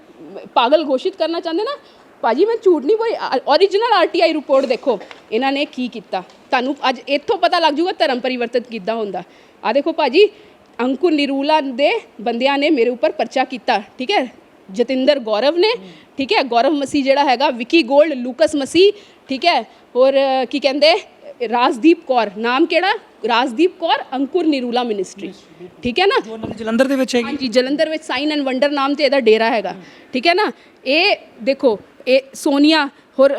ਪਾਗਲ ਘੋਸ਼ਿਤ ਕਰਨਾ ਚਾਹੁੰਦੇ ਨਾ, ਭਾਜੀ ਮੈਂ ਝੂਠ ਨਹੀਂ ਬੋਲੀ origignal ਆਰਟੀਆਈ ਰਿਪੋਰਟ ਦੇਖੋ, ਇਹਨਾਂ ਨੇ ਕੀ ਕੀਤਾ? ਤੁਹਾਨੂੰ ਅੱਜ ਇੱਥੋਂ ਪਤਾ ਲੱਗ ਜੂਗਾ ਧਰਮ ਪਰਿਵਰਤਨ ਕਿੱਦਾਂ ਹੁੰਦਾ। ਆ ਦੇਖੋ ਭਾਜੀ, ਅੰਕੁਰ ਨਿਰੂਲਾ ਦੇ ਬੰਦਿਆਂ ਨੇ ਮੇਰੇ ਉੱਪਰ ਪਰਚਾ ਕੀਤਾ, ਠੀਕ ਹੈ? ਜਤਿੰਦਰ ਗੌਰਵ ਨੇ, ਠੀਕ ਹੈ? ਗੌਰਵ ਮਸੀ ਜਿਹੜਾ ਹੈਗਾ, ਵਿਕੀ ਗੋਲਡ, ਲੂਕਸ ਮਸੀ ਠੀਕ ਹੈ? ਹੋਰ ਕੀ ਕਹਿੰਦੇ? ਰਾਜਦੀਪ ਕੌਰ ਨਾਮ ਕਿਹੜਾ ਰਾਜਦੀਪ ਕੌਰ ਅੰਕੁਰ ਨਿਰੂਲਾ ਮਿਨਿਸਟਰੀ ਠੀਕ ਹੈ ਨਾ ਜੋ ਉਹਨਾਂ ਦੀ ਜਲੰਧਰ ਦੇ ਵਿੱਚ ਹੈਗੀ ਹਾਂਜੀ ਜਲੰਧਰ ਵਿੱਚ ਸਾਈਨ ਐਂਡ ਵੰਡਰ ਨਾਮ ਤੇ ਇਹਦਾ ਡੇਰਾ ਹੈਗਾ ਠੀਕ ਹੈ ਨਾ ਇਹ ਦੇਖੋ ਇਹ ਸੋਨੀਆ ਹੋਰ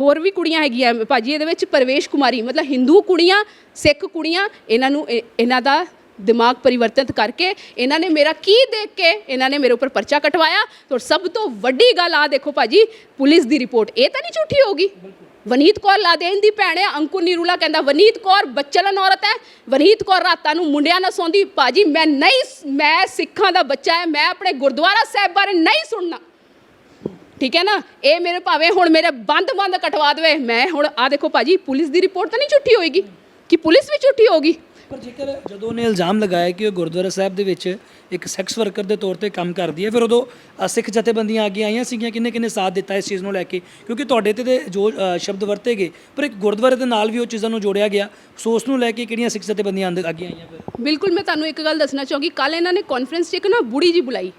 ਹੋਰ ਵੀ ਕੁੜੀਆਂ ਹੈਗੀਆਂ ਭਾਜੀ ਇਹਦੇ ਵਿੱਚ ਪ੍ਰਵੇਸ਼ ਕੁਮਾਰੀ ਮਤਲਬ ਹਿੰਦੂ ਕੁੜੀਆਂ ਸਿੱਖ ਕੁੜੀਆਂ ਇਹਨਾਂ ਨੂੰ ਇਹ- ਇਹਨਾਂ ਦਾ ਦਿਮਾਗ ਪਰਿਵਰਤਿਤ ਕਰਕੇ ਇਹਨਾਂ ਨੇ ਮੇਰਾ ਕੀ ਦੇਖ ਕੇ ਇਹਨਾਂ ਨੇ ਮੇਰੇ ਉੱਪਰ ਪਰਚਾ ਕਟਵਾਇਆ ਤੇ ਸਭ ਤੋਂ ਵੱਡੀ ਗੱਲ ਆ ਦੇਖੋ ਭਾਜੀ ਪੁਲਿਸ ਦੀ ਰਿਪੋਰਟ ਇਹ ਤਾਂ ਨਹੀਂ ਝੂਠੀ ਹੋਗੀ ਵਨੀਤ ਕੌਰ ਲਾਦੇਨ ਦੀ ਭੈਣ ਹੈ, ਅੰਕੁਰ ਨੀਰੂਲਾ ਕਹਿੰਦਾ, ਵਨੀਤ ਕੌਰ, ਬੱਚਲਨ ਔਰਤ ਹੈ। ਵਨੀਤ ਕੌਰ ਰਾਤਾਂ ਨੂੰ ਮੁੰਡਿਆਂ ਨਾਲ ਸੌਂਦੀ, ਭਾਜੀ, ਮੈਂ ਨਹੀਂ ਮੈਂ ਸਿੱਖਾਂ ਦਾ ਬੱਚਾ ਹੈ, ਮੈਂ ਆਪਣੇ ਗੁਰਦੁਆਰਾ ਸਾਹਿਬ ਬਾਰੇ ਨਹੀਂ ਸੁਣਨਾ। ਠੀਕ ਹੈ ਨਾ? ਇਹ ਮੇਰੇ ਭਾਵੇਂ ਹੁਣ ਮੇਰੇ ਬੰਦ ਬੰਦ ਕਟਵਾ ਦੇਵੇ, ਮੈਂ ਹੁਣ ਆ ਦੇਖੋ ਭਾਜੀ, ਪੁਲਿਸ ਦੀ ਰਿਪੋਰਟ ਤਾਂ ਨਹੀਂ ਝੂਠੀ ਹੋਏਗੀ? ਕਿ ਪੁਲਿਸ ਵੀ ਝੂਠੀ ਹੋਗੀ ਪਰ ਜੇਕਰ ਜਦੋਂ ਉਹਨੇ ਇਲਜ਼ਾਮ ਲਗਾਇਆ ਕਿ ਉਹ ਗੁਰਦੁਆਰਾ ਸਾਹਿਬ ਦੇ ਵਿੱਚ ਇੱਕ ਸੈਕਸ ਵਰਕਰ ਦੇ ਤੌਰ ਤੇ ਕੰਮ ਕਰਦੀ ਹੈ ਫਿਰ ਉਦੋਂ ਅ, ਸਿੱਖ ਜਥੇਬੰਦੀਆਂ ਅੱਗੇ ਆਈਆਂ ਸੀਗੀਆਂ ਕਿੰਨੇ ਕਿੰਨੇ ਸਾਥ ਦਿੱਤਾ ਇਸ ਚੀਜ਼ ਨੂੰ ਲੈ ਕੇ? ਕਿਉਂਕਿ ਤੁਹਾਡੇ ਤੇ ਤੇ ਜੋ ਅ, ਸ਼ਬਦ ਵਰਤੇ ਗਏ ਪਰ ਇੱਕ ਗੁਰਦੁਆਰੇ ਦੇ ਨਾਲ ਵੀ ਉਹ ਚੀਜ਼ਾਂ ਨੂੰ ਜੋੜਿਆ ਗਿਆ। ਸੋ ਉਸ ਨੂੰ ਲੈ ਕੇ ਕਿਹੜੀਆਂ ਸਿੱਖ ਜਥੇਬੰਦੀਆਂ ਅੰਦਰ ਅੱਗੇ ਆਈਆਂ ਫਿਰ? ਬਿਲਕੁਲ ਮੈਂ ਤੁਹਾਨੂੰ ਇੱਕ ਗੱਲ ਦੱਸਣਾ ਚਾਹੂੰਗੀ। ਕੱਲ ਇਹਨਾਂ ਨੇ ਕਾਨਫਰੰਸ 'ਚ ਇੱਕ ਨਾ ਬੁੜੀ ਜੀ ਬੁਲਾਈ।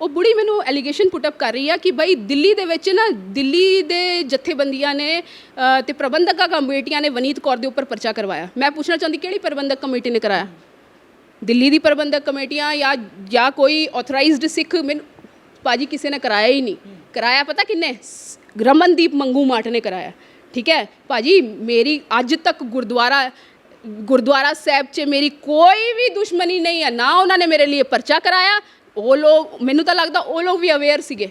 ਉਹ ਬੁੜੀ ਮੈਨੂੰ ਐਲੀਗੇਸ਼ਨ ਪੁੱਟ ਅਪ ਕਰ ਰਹੀ ਆ ਕਿ ਬਈ ਦਿੱਲੀ ਦੇ ਵਿੱਚ ਨਾ ਦਿੱਲੀ ਦੇ ਜਥੇਬੰਦੀਆਂ ਨੇ ਅ, ਤੇ ਪ੍ਰਬੰਧਕਾਂ ਕਮੇਟੀਆਂ ਨੇ ਵਨੀਤ ਕੌਰ ਦੇ ਉੱਪਰ ਪਰਚਾ ਕਰਵਾਇਆ। ਮੈਂ ਪੁੱਛਣਾ ਚਾਹੁੰਦੀ ਕਿਹੜੀ ਪ੍ਰਬੰਧਕ ਕਮੇਟੀ ਨੇ ਕਰਾਇਆ? ਦਿੱਲੀ ਦੀ ਪ੍ਰਬੰਧਕ ਕਮੇਟੀਆਂ ਜਾਂ ਜਾਂ ਕੋਈ ਆਥੋਰਾਈਜ਼ਡ ਸਿੱਖ ਮੈਨੂੰ ਭਾਜੀ ਕਿਸੇ ਨੇ ਕਰਾਇਆ ਹੀ ਨਹੀਂ। ਕਰਾਇਆ ਪਤਾ ਕਿੰਨੇ? ਸ- ਰਮਨਦੀਪ ਮੰਗੂ ਮਾਟ ਨੇ ਕਰਾਇਆ। ਠੀਕ ਹੈ? ਭਾਜੀ ਮੇਰੀ ਅੱਜ ਤੱਕ ਗੁਰਦੁਆਰਾ ਗੁਰਦੁਆਰਾ ਸਾਹਿਬ 'ਚ ਮੇਰੀ ਕੋਈ ਵੀ ਦੁਸ਼ਮਣੀ ਨਹੀਂ ਹੈ। ਨਾ ਉਹਨਾਂ ਨੇ ਮੇਰੇ ਲਈ ਪਰਚਾ ਕਰਾਇਆ ਉਹ ਲੋਕ ਮੈਨੂੰ ਤਾਂ ਲੱਗਦਾ ਉਹ ਲੋਕ ਵੀ ਅਵੇਅਰ ਸੀਗੇ।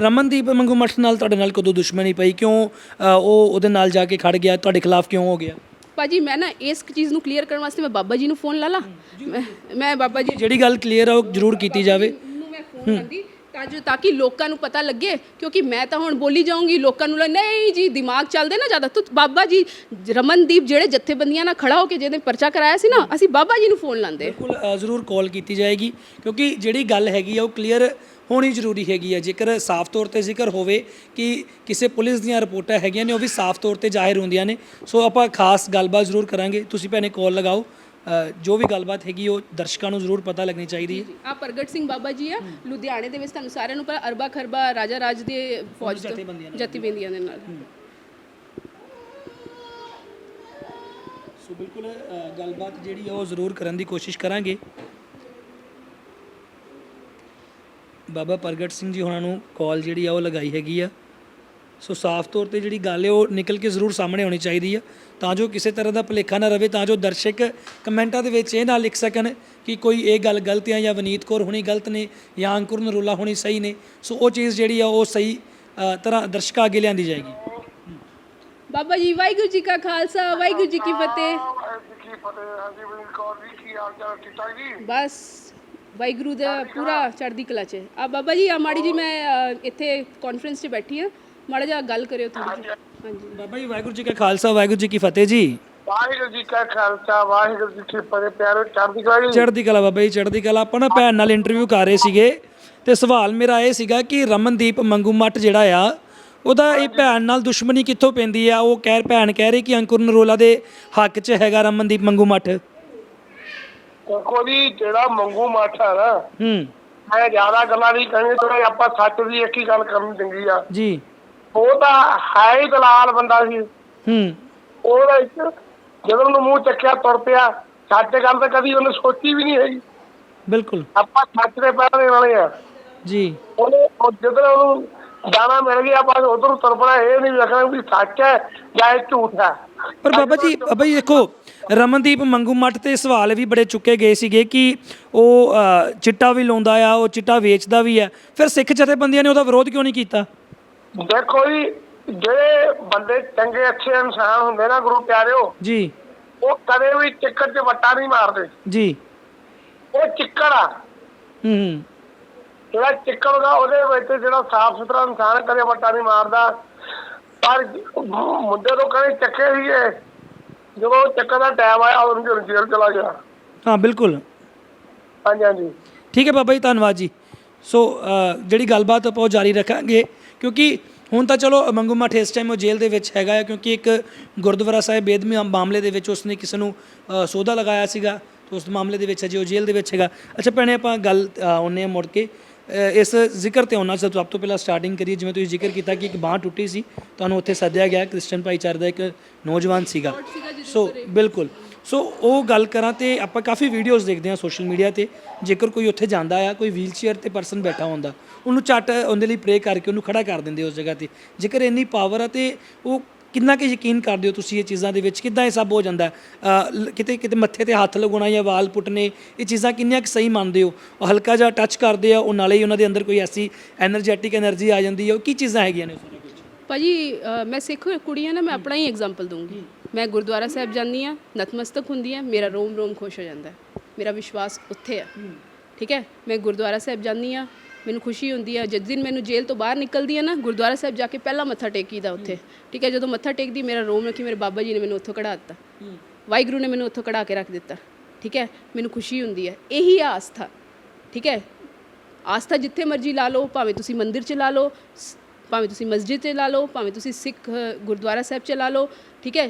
ਰਮਨਦੀਪ ਮੰਗੂ ਮਠ ਨਾਲ ਤੁਹਾਡੇ ਨਾਲ ਕਦੋਂ ਦੁਸ਼ਮਣੀ ਪਈ? ਕਿਉਂ ਅ, ਉਹ ਉਹਦੇ ਨਾਲ ਜਾ ਕੇ ਖੜ ਗਿਆ? ਤੁਹਾਡੇ ਖਿਲਾਫ ਕਿਉਂ ਹੋ ਗਿਆ? ਭਾਜੀ ਮੈਂ ਨਾ ਇਸ ਚੀਜ਼ ਨੂੰ ਕਲੀਅਰ ਕਰਨ ਵਾਸਤੇ ਮੈਂ ਬਾਬਾ ਜੀ ਨੂੰ ਫੋਨ ਲਾ ਲਾ। ਮੈਂ- ਮੈਂ ਬਾਬਾ ਜੀ ਜਿਹੜੀ ਗੱਲ ਕਲੀਅਰ ਆ ਉਹ ਜ਼ਰੂਰ ਕੀਤੀ ਜਾਵੇ। ਨੂੰ ਮੈਂ ਫੋਨ ਕਰਦੀ ਤਾਂ ਤਾਂ ਕਿ ਲੋਕਾਂ ਨੂੰ ਪਤਾ ਲੱਗੇ ਕਿਉਂਕਿ ਮੈਂ ਤਾਂ ਹੁਣ ਬੋਲੀ ਜਾਊਂਗੀ ਲੋਕਾਂ ਨੂੰ ਲੱਗ- ਨਹੀਂ ਜੀ ਦਿਮਾਗ ਚੱਲਦੇ ਨਾ ਜ਼ਿਆਦਾ। ਤੂੰ ਬਾਬਾ ਜੀ ਰਮਨਦੀਪ ਜਿਹੜੇ ਜਥੇਬੰਦੀਆਂ ਨਾਲ ਖੜਾ ਹੋ ਕੇ ਜਿਹਦੇ ਪਰਚਾ ਕਰਾਇਆ ਸੀ ਨਾ ਅਸੀਂ ਬਾਬਾ ਜੀ ਨੂੰ ਫੋਨ ਲਾਉਂਦੇ। ਬਿਲਕੁਲ ਅ, ਜ਼ਰੂਰ ਕਾਲ ਕੀਤੀ ਜਾਏਗੀ ਕਿਉਂਕਿ ਜਿਹੜੀ ਗੱਲ ਹੈਗੀ ਆ ਉਹ ਕਲੀਅਰ ਹੋਣੀ ਜ਼ਰੂਰੀ ਹੈਗੀ ਆ। ਜੇਕਰ ਸਾਫ਼ ਤੌਰ ਤੇ ਜ਼ਿਕਰ ਹੋਵੇ ਕਿ ਕਿਸੇ ਪੁਲਿਸ ਦੀਆਂ ਰਿਪੋਰਟਾਂ ਹੈਗੀਆਂ ਨੇ ਉਹ ਵੀ ਸਾਫ਼ ਤੌਰ ਤੇ ਜ਼ਾਹਿਰ ਹੁੰਦੀਆਂ ਨੇ। ਸੋ ਆਪਾਂ ਖਾਸ ਗੱਲਬਾਤ ਜ਼ਰੂਰ ਕਰਾਂਗੇ। ਤੁਸੀਂ ਭੈਣੇ ਕਾਲ ਲਗਾਓ। ਜੋ ਵੀ ਗੱਲਬਾਤ ਹੈਗੀ ਉਹ ਦਰਸ਼ਕਾਂ ਨੂੰ ਜ਼ਰੂਰ ਪਤਾ ਲੱਗਣੀ ਚਾਹੀਦੀ ਹੈ। ਆ ਪ੍ਰਗਟ ਸਿੰਘ ਬਾਬਾ ਜੀ ਆ ਲੁਧਿਆਣੇ ਦੇ ਵਿੱਚ ਤੁਹਾਨੂੰ ਸਾਰਿਆਂ ਨੂੰ ਪਤਾ ਅਰਬਾ ਖਰਬਾ ਰਾਜਾ ਰਾਜ ਦੇ ਫੌਜ ਤੋਂ ਜਥੇਬੰਦੀਆਂ ਜਥੇਬੰਦੀਆਂ ਦੇ ਨਾਲ। ਸੋ ਬਿਲਕੁਲ ਅ, ਗੱਲਬਾਤ ਜਿਹੜੀ ਆ ਉਹ ਜ਼ਰੂਰ ਕਰਨ ਦੀ ਕੋਸ਼ਿਸ਼ ਕਰਾਂਗੇ। ਬਾਬਾ ਪ੍ਰਗਟ ਸਿੰਘ ਜੀ ਉਹਨਾਂ ਨੂੰ ਕਾਲ ਜਿਹੜੀ ਆ ਉਹ ਲਗਾਈ ਹੈਗੀ ਆ। ਸੋ ਸਾਫ਼ ਤੌਰ ਤੇ ਜਿਹੜੀ ਗੱਲ ਹੈ, ਉਹ ਨਿਕਲ ਕੇ ਜ਼ਰੂਰ ਸਾਹਮਣੇ ਆਉਣੀ ਚਾਹੀਦੀ ਆ। ਤਾਂ ਜੋ ਕਿਸੇ ਤਰ੍ਹਾਂ ਦਾ ਭੁਲੇਖਾ ਨਾ ਰਵੇ, ਤਾਂ ਜੋ ਦਰਸ਼ਕ ਕਮੈਂਟਾਂ ਦੇ ਵਿੱਚ ਇਹ ਨਾ ਲਿਖ ਸਕਣ ਕਿ ਕੋਈ ਇਹ ਗੱਲ ਗਲਤ ਹੈ ਜਾਂ ਵਨੀਤ ਕੌਰ ਹੁਣੀ ਗਲਤ ਨੇ ਜਾਂ ਅੰਕੁਰ ਨਰੂਲਾ ਹੁਣੀ ਸਹੀ ਨੇ। ਸੋ ਉਹ ਚੀਜ਼ ਜਿਹੜੀ ਆ, ਉਹ ਸਹੀ ਤਰ੍ਹਾਂ ਦਰਸ਼ਕਾਂ ਅੱਗੇ ਲਿਆਂਦੀ ਜਾਏਗੀ। ਬਾਬਾ ਜੀ, ਵਾਹਿਗੁਰੂ ਜੀ ਕਾ ਖਾਲਸਾ, ਵਾਹਿਗੁਰੂ ਜੀ ਕੀ ਫਤਿਹ। ਬਸ, ਵਾਹਿਗੁਰੂ ਦਾ ਪੂਰਾ ਚੜ੍ਹਦੀ ਕਲਾ ਚ ਆ ਬਾਬਾ ਜੀ, ਆ ਮਾੜੀ ਜੀ ਮੈਂ ਇੱਥੇ ਕਾਨਫਰੰਸ 'ਚ ਬੈਠੀ ਆ ਮਾੜਾ ਜਿਹਾ ਗੱਲ ਕਰਿਓ ਥੋੜੀ ਜਿਹੀ। ਹਾਂਜੀ। ਬਾਬਾ ਜੀ ਵਾਹਿਗੁਰੂ ਜੀ ਕਾ ਖਾਲਸਾ ਵਾਹਿਗੁਰੂ ਜੀ ਕੀ ਫਤਿਹ ਜੀ। ਵਾਹਿਗੁਰੂ ਜੀ ਕਾ ਖਾਲਸਾ ਵਾਹਿਗੁਰੂ ਜੀ ਕੀ ਫਤਿਹ। ਪਿਆਰੋ ਚੜ੍ਹਦੀ ਕਲਾ ਜੀ। ਚੜ੍ਹਦੀ ਕਲਾ ਬਾਬਾ ਜੀ ਚੜ੍ਹਦੀ ਕਲਾ। ਆਪਾਂ ਨਾ ਭੈਣ ਨਾਲ ਇੰਟਰਵਿਊ ਕਰ ਰਹੇ ਸੀਗੇ ਤੇ ਸਵਾਲ ਮੇਰਾ ਇਹ ਸੀਗਾ ਕਿ ਰਮਨਦੀਪ ਮੰਗੂ ਮੱਟ ਜਿਹੜਾ ਆ ਉਹਦਾ ਇਹ ਭੈਣ ਨਾਲ ਦੁਸ਼ਮਣੀ ਕਿੱਥੋਂ ਪੈਂਦੀ ਆ? ਉਹ ਕਹਿ ਭੈਣ ਕਹਿ ਰਹੀ ਕਿ ਅੰਕੁਰ ਨਰੋਲਾ ਦੇ ਹੱਕ 'ਚ ਹੈਗਾ ਰਮਨਦੀਪ ਮੰਗੂ ਮੱਠ। ਦੇਖੋ ਜੀ ਜਿਹੜਾ ਮੰਗੂ ਮੱਠ ਆ ਨਾ ਹੂੰ। ਮੈਂ ਜ਼ਿਆਦਾ ਗੱਲਾਂ ਨਹੀਂ ਕਰਨੀ ਥੋੜਾ ਆਪਾਂ ਸੱਚ ਦੀ ਇੱਕ ਹੀ ਗੱਲ ਕਰਨੀ ਚੰਗੀ ਆ। ਜੀ। ਉਹ ਤਾਂ ਹੈ ਹੀ ਦਲਾਲ ਬੰਦਾ ਸੀ। ਹੂੰ। ਉਹਦਾ ਇੱਕ ਜਦੋਂ ਉਹਨੂੰ ਮੂੰਹ ਚੱਕਿਆ ਤੁਰ ਪਿਆ ਸੱਚ ਗੱਲ ਤਾਂ ਕਦੀ ਉਹਨੇ ਸੋਚੀ ਵੀ ਨਹੀਂ ਹੈਗੀ। ਬਿਲਕੁਲ। ਆਪਾਂ ਸੱਚ ਦੇ ਪੈਣੇ ਵਾਲੇ ਆ। ਜੀ। ਉਹਨੇ ਉਹ ਜਦੋਂ ਉਹਨੂੰ ਦਾਣਾ ਮਿਲ ਗਿਆ ਬਸ ਉਧਰ ਤੁਰ ਪਣਾ ਇਹ ਨਹੀਂ ਵੇਖਣਾ ਵੀ ਸੱਚ ਹੈ ਜਾਂ ਇਹ ਝੂਠ ਹੈ। ਪਰ ਬਾਬਾ ਜੀ ਬਾਬਾ ਜੀ ਦੇਖੋ ਰਮਨਦੀਪ ਮੰਗੂ ਮੱਠ ਤੇ ਸਵਾਲ ਵੀ ਬੜੇ ਚੁੱਕੇ ਗਏ ਸੀਗੇ ਕਿ ਉਹ ਅ, ਚਿੱਟਾ ਵੀ ਲਾਉਂਦਾ ਆ ਉਹ ਚਿੱਟਾ ਵੇਚਦਾ ਵੀ ਆ। ਫਿਰ ਸਿੱਖ ਜਥੇਬੰਦੀਆਂ ਨੇ ਉਹਦਾ ਵਿਰੋਧ ਕਿਉਂ ਨਹੀਂ ਕੀਤਾ? ਦੇਖੋ ਜੀ ਜਿਹੜੇ ਬੰਦੇ ਚੰਗੇ ਅੱਛੇ ਇਨਸਾਨ ਹੁੰਦੇ ਨਾ ਗੁਰੂ ਪਿਆਰਿਓ ਜੀ। ਉਹ ਕਦੇ ਵੀ ਚਿੱਕੜ 'ਚ ਵੱਟਾ ਨਹੀਂ ਮਾਰਦੇ। ਜੀ। ਉਹ ਚਿੱਕੜ ਆ। ਹੂੰ। ਹੂੰ ਜਿਹੜਾ ਚਿੱਕੜ ਦਾ ਉਹਦੇ ਵਿੱਚ ਜਿਹੜਾ ਸਾਫ਼ ਸੁਥਰਾ ਇਨਸਾਨ ਕਦੇ ਵੱਟਾ ਨਹੀਂ ਮਾਰਦਾ। ਪਰ ਮੁੰਡੇ ਤੋਂ ਕਦੇ ਚੱਕੇ ਸੀਗੇ। ਜਦੋਂ ਚੱਕਰ ਦਾ ਟਾਈਮ ਆਇਆ ਉਹਨੂੰ ਜੇਲ੍ਹ ਚਲਾ ਗਿਆ। ਹਾਂ ਬਿਲਕੁਲ। ਹਾਂਜੀ ਹਾਂਜੀ। ਠੀਕ ਹੈ ਬਾਬਾ ਜੀ ਧੰਨਵਾਦ ਜੀ। ਸੋ ਜਿਹੜੀ ਗੱਲਬਾਤ ਆਪਾਂ ਉਹ ਜਾਰੀ ਰੱਖਾਂਗੇ। ਕਿਉਂਕਿ ਹੁਣ ਤਾਂ ਚਲੋ ਮੰਗੂ ਮੱਠ ਇਸ ਟਾਈਮ ਉਹ ਜੇਲ੍ਹ ਦੇ ਵਿੱਚ ਹੈਗਾ ਹੈ ਕਿਉਂਕਿ ਇੱਕ ਗੁਰਦੁਆਰਾ ਸਾਹਿਬ ਬੇਦਮੀ ਮਾਮਲੇ ਦੇ ਵਿੱਚ ਉਸਨੇ ਕਿਸੇ ਨੂੰ ਸੌਦਾ ਲਗਾਇਆ ਸੀਗਾ ਤੇ ਉਸ ਮਾਮਲੇ ਦੇ ਵਿੱਚ ਅਜੇ ਉਹ ਜੇਲ੍ਹ ਦੇ ਵਿੱਚ ਹੈਗਾ। ਅੱਛਾ ਭੈਣੇ ਆਪਾਂ ਗੱਲ ਆਉਂਦੇ ਹਾਂ ਮੁੜ ਕੇ। ਇਸ ਜ਼ਿਕਰ ਤੇ ਆਉਣਾ ਸਭ ਤੋਂ ਪਹਿਲਾਂ ਸਟਾਰਟਿੰਗ ਕਰੀਏ ਜਿਵੇਂ ਤੁਸੀਂ ਜ਼ਿਕਰ ਕੀਤਾ ਕਿ ਇੱਕ ਬਾਂਹ ਟੁੱਟੀ ਸੀ ਤੁਹਾਨੂੰ ਉੱਥੇ ਸੱਦਿਆ ਗਿਆ ਕ੍ਰਿਸਚੀਅਨ ਭਾਈਚਾਰੇ ਦਾ ਇੱਕ ਨੌਜਵਾਨ ਸੀਗਾ। ਸੋ ਬਿਲਕੁਲ। ਸੋ ਉਹ ਗੱਲ ਕਰਾਂ ਤੇ ਆਪਾਂ ਕਾਫੀ ਵੀਡੀਓਜ਼ ਦੇਖਦੇ ਹਾਂ ਸੋਸ਼ਲ ਮੀਡੀਆ ਤੇ। ਜੇਕਰ ਕੋਈ ਉੱਥੇ ਜਾਂਦਾ ਆ ਕੋਈ ਵੀਲ ਚੇਅਰ ਤੇ ਪਰਸਨ ਬੈਠਾ ਹੁੰਦਾ ਉਹਨੂੰ ਝਟ ਉਹਦੇ ਲਈ ਪ੍ਰੇ ਕਰਕੇ ਉਹਨੂੰ ਖੜਾ ਕਰ ਦਿੰਦੇ ਉਸ ਜਗ੍ਹਾ ਤੇ। ਜੇਕਰ ਇੰਨੀ ਪਾਵਰ ਆ ਤੇ ਉਹ ਕਿੰਨਾ ਕਿ ਯਕੀਨ ਕਰਦੇ ਹੋ ਤੁਸੀਂ ਇਹ ਚੀਜ਼ਾਂ ਦੇ ਵਿੱਚ? ਕਿੱਦਾਂ ਇਹ ਸਭ ਹੋ ਜਾਂਦਾ? ਕਿਤੇ ਕਿਤੇ ਮੱਥੇ ਤੇ ਹੱਥ ਲਗਾਉਣਾ ਜਾਂ ਵਾਲ ਪੁੱਟਨੇ ਇਹ ਚੀਜ਼ਾਂ ਕਿੰਨੀਆਂ ਕਿ ਸਹੀ ਮੰਨਦੇ ਹੋ? ਉਹ ਹਲਕਾ ਜਿਹਾ ਟੱਚ ਕਰਦੇ ਆ ਉਹ ਨਾਲੇ ਹੀ ਉਹਨਾਂ ਦੇ ਅੰਦਰ ਕੋਈ ਐਸੀ એનર્ਜੈਟਿਕ એનર્ਜੀ ਆ ਜਾਂਦੀ ਹੈ ਉਹ ਕੀ ਚੀਜ਼ਾਂ ਹੈਗੀਆਂ ਨੇ ਭਾਜੀ ਮੈਂ ਸਿੱਖ ਕੁੜੀਆਂ ਆ ਨਾ ਮੈਂ ਆਪਣਾ ਹੀ ਐਗਜ਼ਾਮਪਲ ਦੂੰਗੀ ਮੈਂ ਗੁਰਦੁਆਰਾ ਸਾਹਿਬ ਜਾਂਦੀ ਆ ਨਤਮਸਤਕ ਹੁੰਦੀ ਆ ਮੇਰਾ ਰੋਮ ਰੋਮ ਖੁਸ਼ ਹੋ ਜਾਂਦਾ। ਮੇਰਾ ਵਿਸ਼ਵਾਸ ਉੱਥੇ ਆ। ਠੀਕ ਹੈ? ਮੈਂ ਗੁਰਦੁਆਰਾ ਸਾਹਿਬ ਜਾਂਦੀ ਆ ਮੈਨੂੰ ਖੁਸ਼ੀ ਹੁੰਦੀ ਆ ਜਿਸ ਦਿਨ ਮੈਨੂੰ ਜੇਲ੍ਹ ਤੋਂ ਬਾਹਰ ਨਿਕਲਦੀ ਆ ਨਾ ਗੁਰਦੁਆਰਾ ਸਾਹਿਬ ਜਾ ਕੇ ਪਹਿਲਾਂ ਮੱਥਾ ਟੇਕੀਦਾ ਉੱਥੇ। ਠੀਕ ਹੈ ਜਦੋਂ ਮੱਥਾ ਟੇਕਦੀ ਮੇਰਾ ਰੋਮ ਰੱਖੀ ਮੇਰੇ ਬਾਬਾ ਜੀ ਨੇ ਮੈਨੂੰ ਉੱਥੋਂ ਕਢਾ ਦਿੱਤਾ। ਵਾਹਿਗੁਰੂ ਨੇ ਮੈਨੂੰ ਉੱਥੋਂ ਕਢਾ ਕੇ ਰੱਖ ਦਿੱਤਾ। ਠੀਕ ਹੈ ਮੈਨੂੰ ਖੁਸ਼ੀ ਹੁੰਦੀ ਹੈ ਇਹੀ ਆਸਥਾ। ਠੀਕ ਹੈ ਆਸਥਾ ਜਿੱਥੇ ਮਰਜ਼ੀ ਲਾ ਲਓ ਭਾਵੇਂ ਤੁਸੀਂ ਮੰਦਿਰ 'ਚ ਲਾ ਲਓ ਭਾਵੇਂ ਤੁਸੀਂ ਮਸਜਿਦ 'ਚ ਲਾ ਲਓ ਭਾਵੇਂ ਤੁਸੀਂ ਸਿੱਖ ਗੁਰਦੁਆਰਾ ਸਾਹਿਬ 'ਚ ਲਾ ਲਓ। ਠੀਕ ਹੈ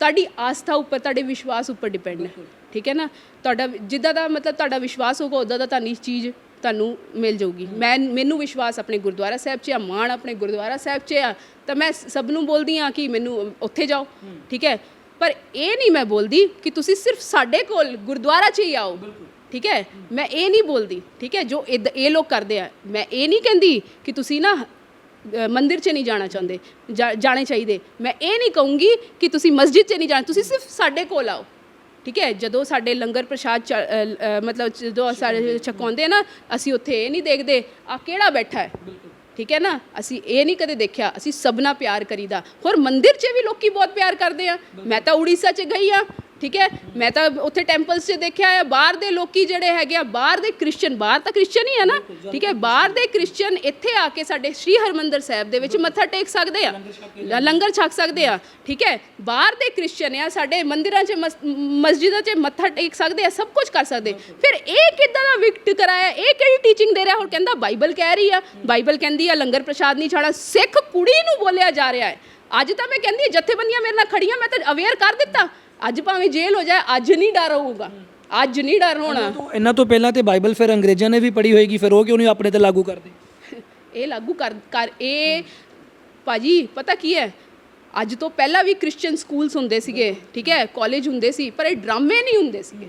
ਤੁਹਾਡੀ ਆਸਥਾ ਉੱਪਰ ਤੁਹਾਡੇ ਵਿਸ਼ਵਾਸ ਉੱਪਰ ਡਿਪੈਂਡ ਹੈ। ਠੀਕ ਹੈ ਨਾ ਤੁਹਾਡਾ ਜਿੱਦਾਂ ਦਾ ਮਤਲਬ ਤੁਹਾਡਾ ਵਿਸ਼ਵਾਸ ਹੋਗਾ ਉਦਾਂ ਦਾ ਤੁਹਾਨੂੰ ਇਸ ਚੀਜ਼ ਤੁਹਾਨੂੰ ਮਿਲ ਜਾਊਗੀ। ਮੈਂ ਮੈਨੂੰ ਵਿਸ਼ਵਾਸ ਆਪਣੇ ਗੁਰਦੁਆਰਾ ਸਾਹਿਬ 'ਚ ਆ ਮਾਣ ਆਪਣੇ ਗੁਰਦੁਆਰਾ ਸਾਹਿਬ 'ਚ ਆ ਤਾਂ ਮੈਂ ਸਭ ਨੂੰ ਬੋਲਦੀ ਆ ਕਿ ਮੈਨੂੰ ਉੱਥੇ ਜਾਓ ਠੀਕ ਹੈ? ਪਰ ਇਹ ਨਹੀਂ ਮੈਂ ਬੋਲਦੀ ਕਿ ਤੁਸੀਂ ਸਿਰਫ ਸਾਡੇ ਕੋਲ ਗੁਰਦੁਆਰਾ 'ਚ ਹੀ ਆਓ ਠੀਕ ਹੈ? ਮੈਂ ਇਹ ਨਹੀਂ ਬੋਲਦੀ ਠੀਕ ਹੈ? ਜੋ ਇੱਦ- ਇਹ ਲੋਕ ਕਰਦੇ ਆ ਮੈਂ ਇਹ ਨਹੀਂ ਕਹਿੰਦੀ ਕਿ ਤੁਸੀਂ ਨਾ ਅ, ਮੰਦਿਰ 'ਚ ਨਹੀਂ ਜਾਣਾ ਚਾਹੁੰਦੇ ਜਾ- ਜਾਣੇ ਚਾਹੀਦੇ। ਮੈਂ ਇਹ ਨਹੀਂ ਕਹੂੰਗੀ ਕਿ ਤੁਸੀਂ ਮਸਜਿਦ 'ਚ ਨਹੀਂ ਜਾਣਾ ਤੁਸੀਂ ਸਿਰਫ ਸਾਡੇ ਕੋਲ ਆਓ। ਠੀਕ ਹੈ, ਜਦੋਂ ਸਾਡੇ ਲੰਗਰ ਪ੍ਰਸ਼ਾਦ ਚ- ਮਤਲਬ ਜਦੋਂ ਸਾਡੇ ਛਕਾਉਂਦੇ ਆ ਨਾ, ਅਸੀਂ ਉੱਥੇ ਇਹ ਨਹੀਂ ਦੇਖਦੇ ਆ ਕਿਹੜਾ ਬੈਠਾ ਹੈ? ਠੀਕ ਹੈ ਨਾ? ਅਸੀਂ ਇਹ ਨਹੀਂ ਕਦੇ ਦੇਖਿਆ, ਅਸੀਂ ਸਭਨਾ ਪਿਆਰ ਕਰੀਦਾ। ਹੋਰ ਮੰਦਿਰ 'ਚ ਵੀ ਲੋਕੀ ਬਹੁਤ ਪਿਆਰ ਕਰਦੇ ਆ। ਮੈਂ ਤਾਂ ਉੜੀਸਾ 'ਚ ਗਈ ਆ ਠੀਕ ਹੈ? ਮੈਂ ਤਾਂ ਉੱਥੇ ਟੈਂਪਲਸ 'ਚ ਦੇਖਿਆ ਹੈ, ਬਾਹਰ ਦੇ ਲੋਕੀ ਜਿਹੜੇ ਹੈਗੇ ਆ, ਬਾਹਰ ਦੇ ਕ੍ਰਿਸਚੀਅਨ ਬਾਹਰ ਤਾਂ ਕ੍ਰਿਸਚੀਅਨ ਹੀ ਆ ਨਾ? ਠੀਕ ਹੈ? ਬਾਹਰ ਦੇ ਕ੍ਰਿਸਚੀਅਨ ਇੱਥੇ ਆ ਕੇ ਸਾਡੇ ਸ੍ਰੀ ਹਰਮੰਦਰ ਸਾਹਿਬ ਦੇ ਵਿੱਚ ਮੱਥਾ ਟੇਕ ਸਕਦੇ ਆ। ਲੰਗਰ ਛਕ ਸਕਦੇ ਆ। ਠੀਕ ਹੈ? ਬਾਹਰ ਦੇ ਕ੍ਰਿਸਚੀਅਨ ਆ, ਸਾਡੇ ਮੰਦਿਰਾਂ 'ਚ ਮਸਜਿਦਾਂ 'ਚ ਮੱਥਾ ਟੇਕ ਸਕਦੇ ਆ, ਸਭ ਕੁਝ ਕਰ ਸਕਦੇ। ਫਿਰ ਇਹ ਕਿੱਦਾਂ ਦਾ ਵਿਕਟ ਕਰਾਇਆ? ਇਹ ਕਿਹੜੀ ਟੀਚਿੰਗ ਦੇ ਰਿਹਾ? ਹੁਣ ਕਹਿੰਦਾ ਬਾਈਬਲ ਕਹਿ ਰਹੀ ਆ। ਬਾਈਬਲ ਕਹਿੰਦੀ ਆ, ਲੰਗਰ ਪ੍ਰਸ਼ਾਦ ਨਹੀਂ ਛਾੜਾ ਸਿੱਖ ਕੁੜੀ ਨੂੰ ਬੋਲਿਆ ਜਾ ਰਿਹਾ ਹੈ। ਅੱਜ ਤਾਂ ਮੈਂ ਕਹਿੰਦੀ ਜਥੇਬੰਦੀਆਂ ਮੇਰੇ ਨਾਲ ਖੜੀਆਂ, ਮੈਂ ਤਾਂ ਅਵੇਅਰ ਕਰ ਦਿੱਤਾ। ਅੱਜ ਭਾਵੇਂ ਜੇਲ੍ਹ ਹੋ ਜਾਏ ਅੱਜ ਨਹੀਂ ਡਰ ਹੋਊਗਾ। ਅੱਜ ਨਹੀਂ ਡਰ ਹੋਣਾ। ਇਹਨਾਂ ਤੋਂ ਪਹਿਲਾਂ ਤੇ ਬਾਈਬਲ ਫਿਰ ਅੰਗਰੇਜ਼ਾਂ ਨੇ ਵੀ ਪੜ੍ਹੀ ਹੋਏਗੀ ਫਿਰ ਉਹ ਕਿਉਂ ਨਹੀਂ ਆਪਣੇ ਤੇ ਲਾਗੂ ਕਰਦੇ? ਇਹ ਲਾਗੂ ਕਰ ਕਰ ਇਹ ਭਾਜੀ ਪਤਾ ਕੀ ਹੈ? ਅੱਜ ਤੋਂ ਪਹਿਲਾਂ ਵੀ ਕ੍ਰਿਸਚੀਅਨ ਸਕੂਲਸ ਹੁੰਦੇ ਸੀਗੇ ਠੀਕ ਹੈ? ਕਾਲਜ ਹੁੰਦੇ ਸੀ ਪਰ ਇਹ ਡਰਾਮੇ ਨਹੀਂ ਹੁੰਦੇ ਸੀਗੇ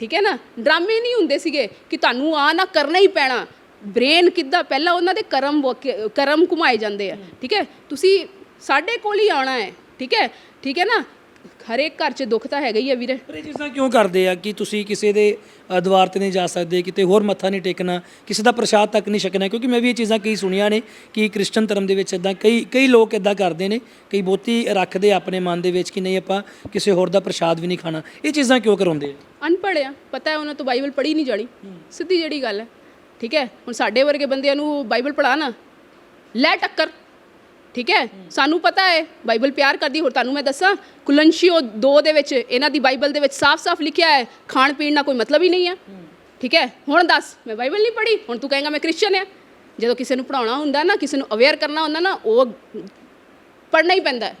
ਠੀਕ ਹੈ ਨਾ? ਡਰਾਮੇ ਨਹੀਂ ਹੁੰਦੇ ਸੀਗੇ ਕਿ ਤੁਹਾਨੂੰ ਆ ਨਾ ਕਰਨਾ ਹੀ ਪੈਣਾ। ਬ੍ਰੇਨ ਕਿੱਦਾਂ ਪਹਿਲਾਂ ਉਹਨਾਂ ਦੇ ਕਰਮ ਕਰਮ ਘੁਮਾਏ ਜਾਂਦੇ ਆ ਠੀਕ ਹੈ? ਤੁਸੀਂ ਸਾਡੇ ਕੋਲ ਹੀ ਆਣਾ ਹੈ ਠੀਕ ਹੈ? ਠੀਕ ਹੈ ਨਾ? ਹਰੇਕ ਘਰ 'ਚ ਦੁੱਖ ਤਾਂ ਹੈਗਾ ਹੀ ਆ ਵੀਰੇ। ਪਰ ਇਹ ਚੀਜ਼ਾਂ ਕਿਉਂ ਕਰਦੇ ਆ ਕਿ ਤੁਸੀਂ ਕਿਸੇ ਦੇ ਅ, ਦੀਵਾਰ ਤੇ ਨਹੀਂ ਜਾ ਸਕਦੇ ਕਿਤੇ ਹੋਰ ਮੱਥਾ ਨਹੀਂ ਟੇਕਣਾ ਕਿਸੇ ਦਾ ਪ੍ਰਸ਼ਾਦ ਤੱਕ ਨਹੀਂ ਛਕਣਾ? ਕਿਉਂਕਿ ਮੈਂ ਵੀ ਇਹ ਚੀਜ਼ਾਂ ਕਈ ਸੁਣੀਆਂ ਨੇ ਕਿ ਕ੍ਰਿਸਚਨ ਧਰਮ ਦੇ ਵਿੱਚ ਇਦਾਂ ਕਈ ਕਈ ਲੋਕ ਇਦਾਂ ਕਰਦੇ ਨੇ ਕਈ ਬਹੁਤੀ ਰੱਖਦੇ ਆ ਆਪਣੇ ਮਨ ਦੇ ਵਿੱਚ ਕਿ ਨਹੀਂ ਆਪਾਂ ਕਿਸੇ ਹੋਰ ਦਾ ਪ੍ਰਸ਼ਾਦ ਵੀ ਨਹੀਂ ਖਾਣਾ। ਇਹ ਚੀਜ਼ਾਂ ਕਿਉਂ ਕਰਾਉਂਦੇ ਆ? ਅਨਪੜ੍ਹ ਆ ਪਤਾ ਹੈ ਉਹਨਾਂ ਤੋਂ ਬਾਈਬਲ ਪੜ੍ਹੀ ਨਹੀਂ ਜਾਣੀ। ਸਿੱਧੀ ਜਿਹੜੀ ਗੱਲ ਹੈ ਠੀਕ ਹੈ? ਹੁਣ ਸਾਡੇ ਵਰਗੇ ਬੰਦਿਆਂ ਨੂੰ ਬਾਈਬਲ ਪੜ੍ਹਾ ਨਾ ਲੈ ਟੱਕਰ। ਠੀਕ ਹੈ? ਸਾਨੂੰ ਪਤਾ ਹੈ ਬਾਈਬਲ ਪਿਆਰ ਕਰਦੀ ਹੋਰ ਤੁਹਾਨੂੰ ਮੈਂ ਦੱਸਾਂ ਕੁਲੰਸ਼ੀਓ 2 ਦੇ ਵਿੱਚ ਇਹਨਾਂ ਦੀ ਬਾਈਬਲ ਦੇ ਵਿੱਚ ਸਾਫ਼-ਸਾਫ਼ ਲਿਖਿਆ ਹੈ ਖਾਣ ਪੀਣ ਦਾ ਕੋਈ ਮਤਲਬ ਹੀ ਨਹੀਂ ਹੈ। ਠੀਕ ਹੈ? ਹੁਣ ਦੱਸ ਮੈਂ ਬਾਈਬਲ ਨਹੀਂ ਪੜ੍ਹੀ ਹੁਣ ਤੂੰ ਕਹੇਗਾ ਮੈਂ ਕ੍ਰਿਸਚੀਅਨ ਆ ਜਦੋਂ ਕਿਸੇ ਨੂੰ ਪੜਾਉਣਾ ਹੁੰਦਾ ਨਾ ਕਿਸੇ ਨੂੰ ਅਵੇਅਰ ਕਰਨਾ ਹੁੰਦਾ ਨਾ ਉਹ ਪੜਨਾ ਹੀ ਪੈਂਦਾ ਹੈ।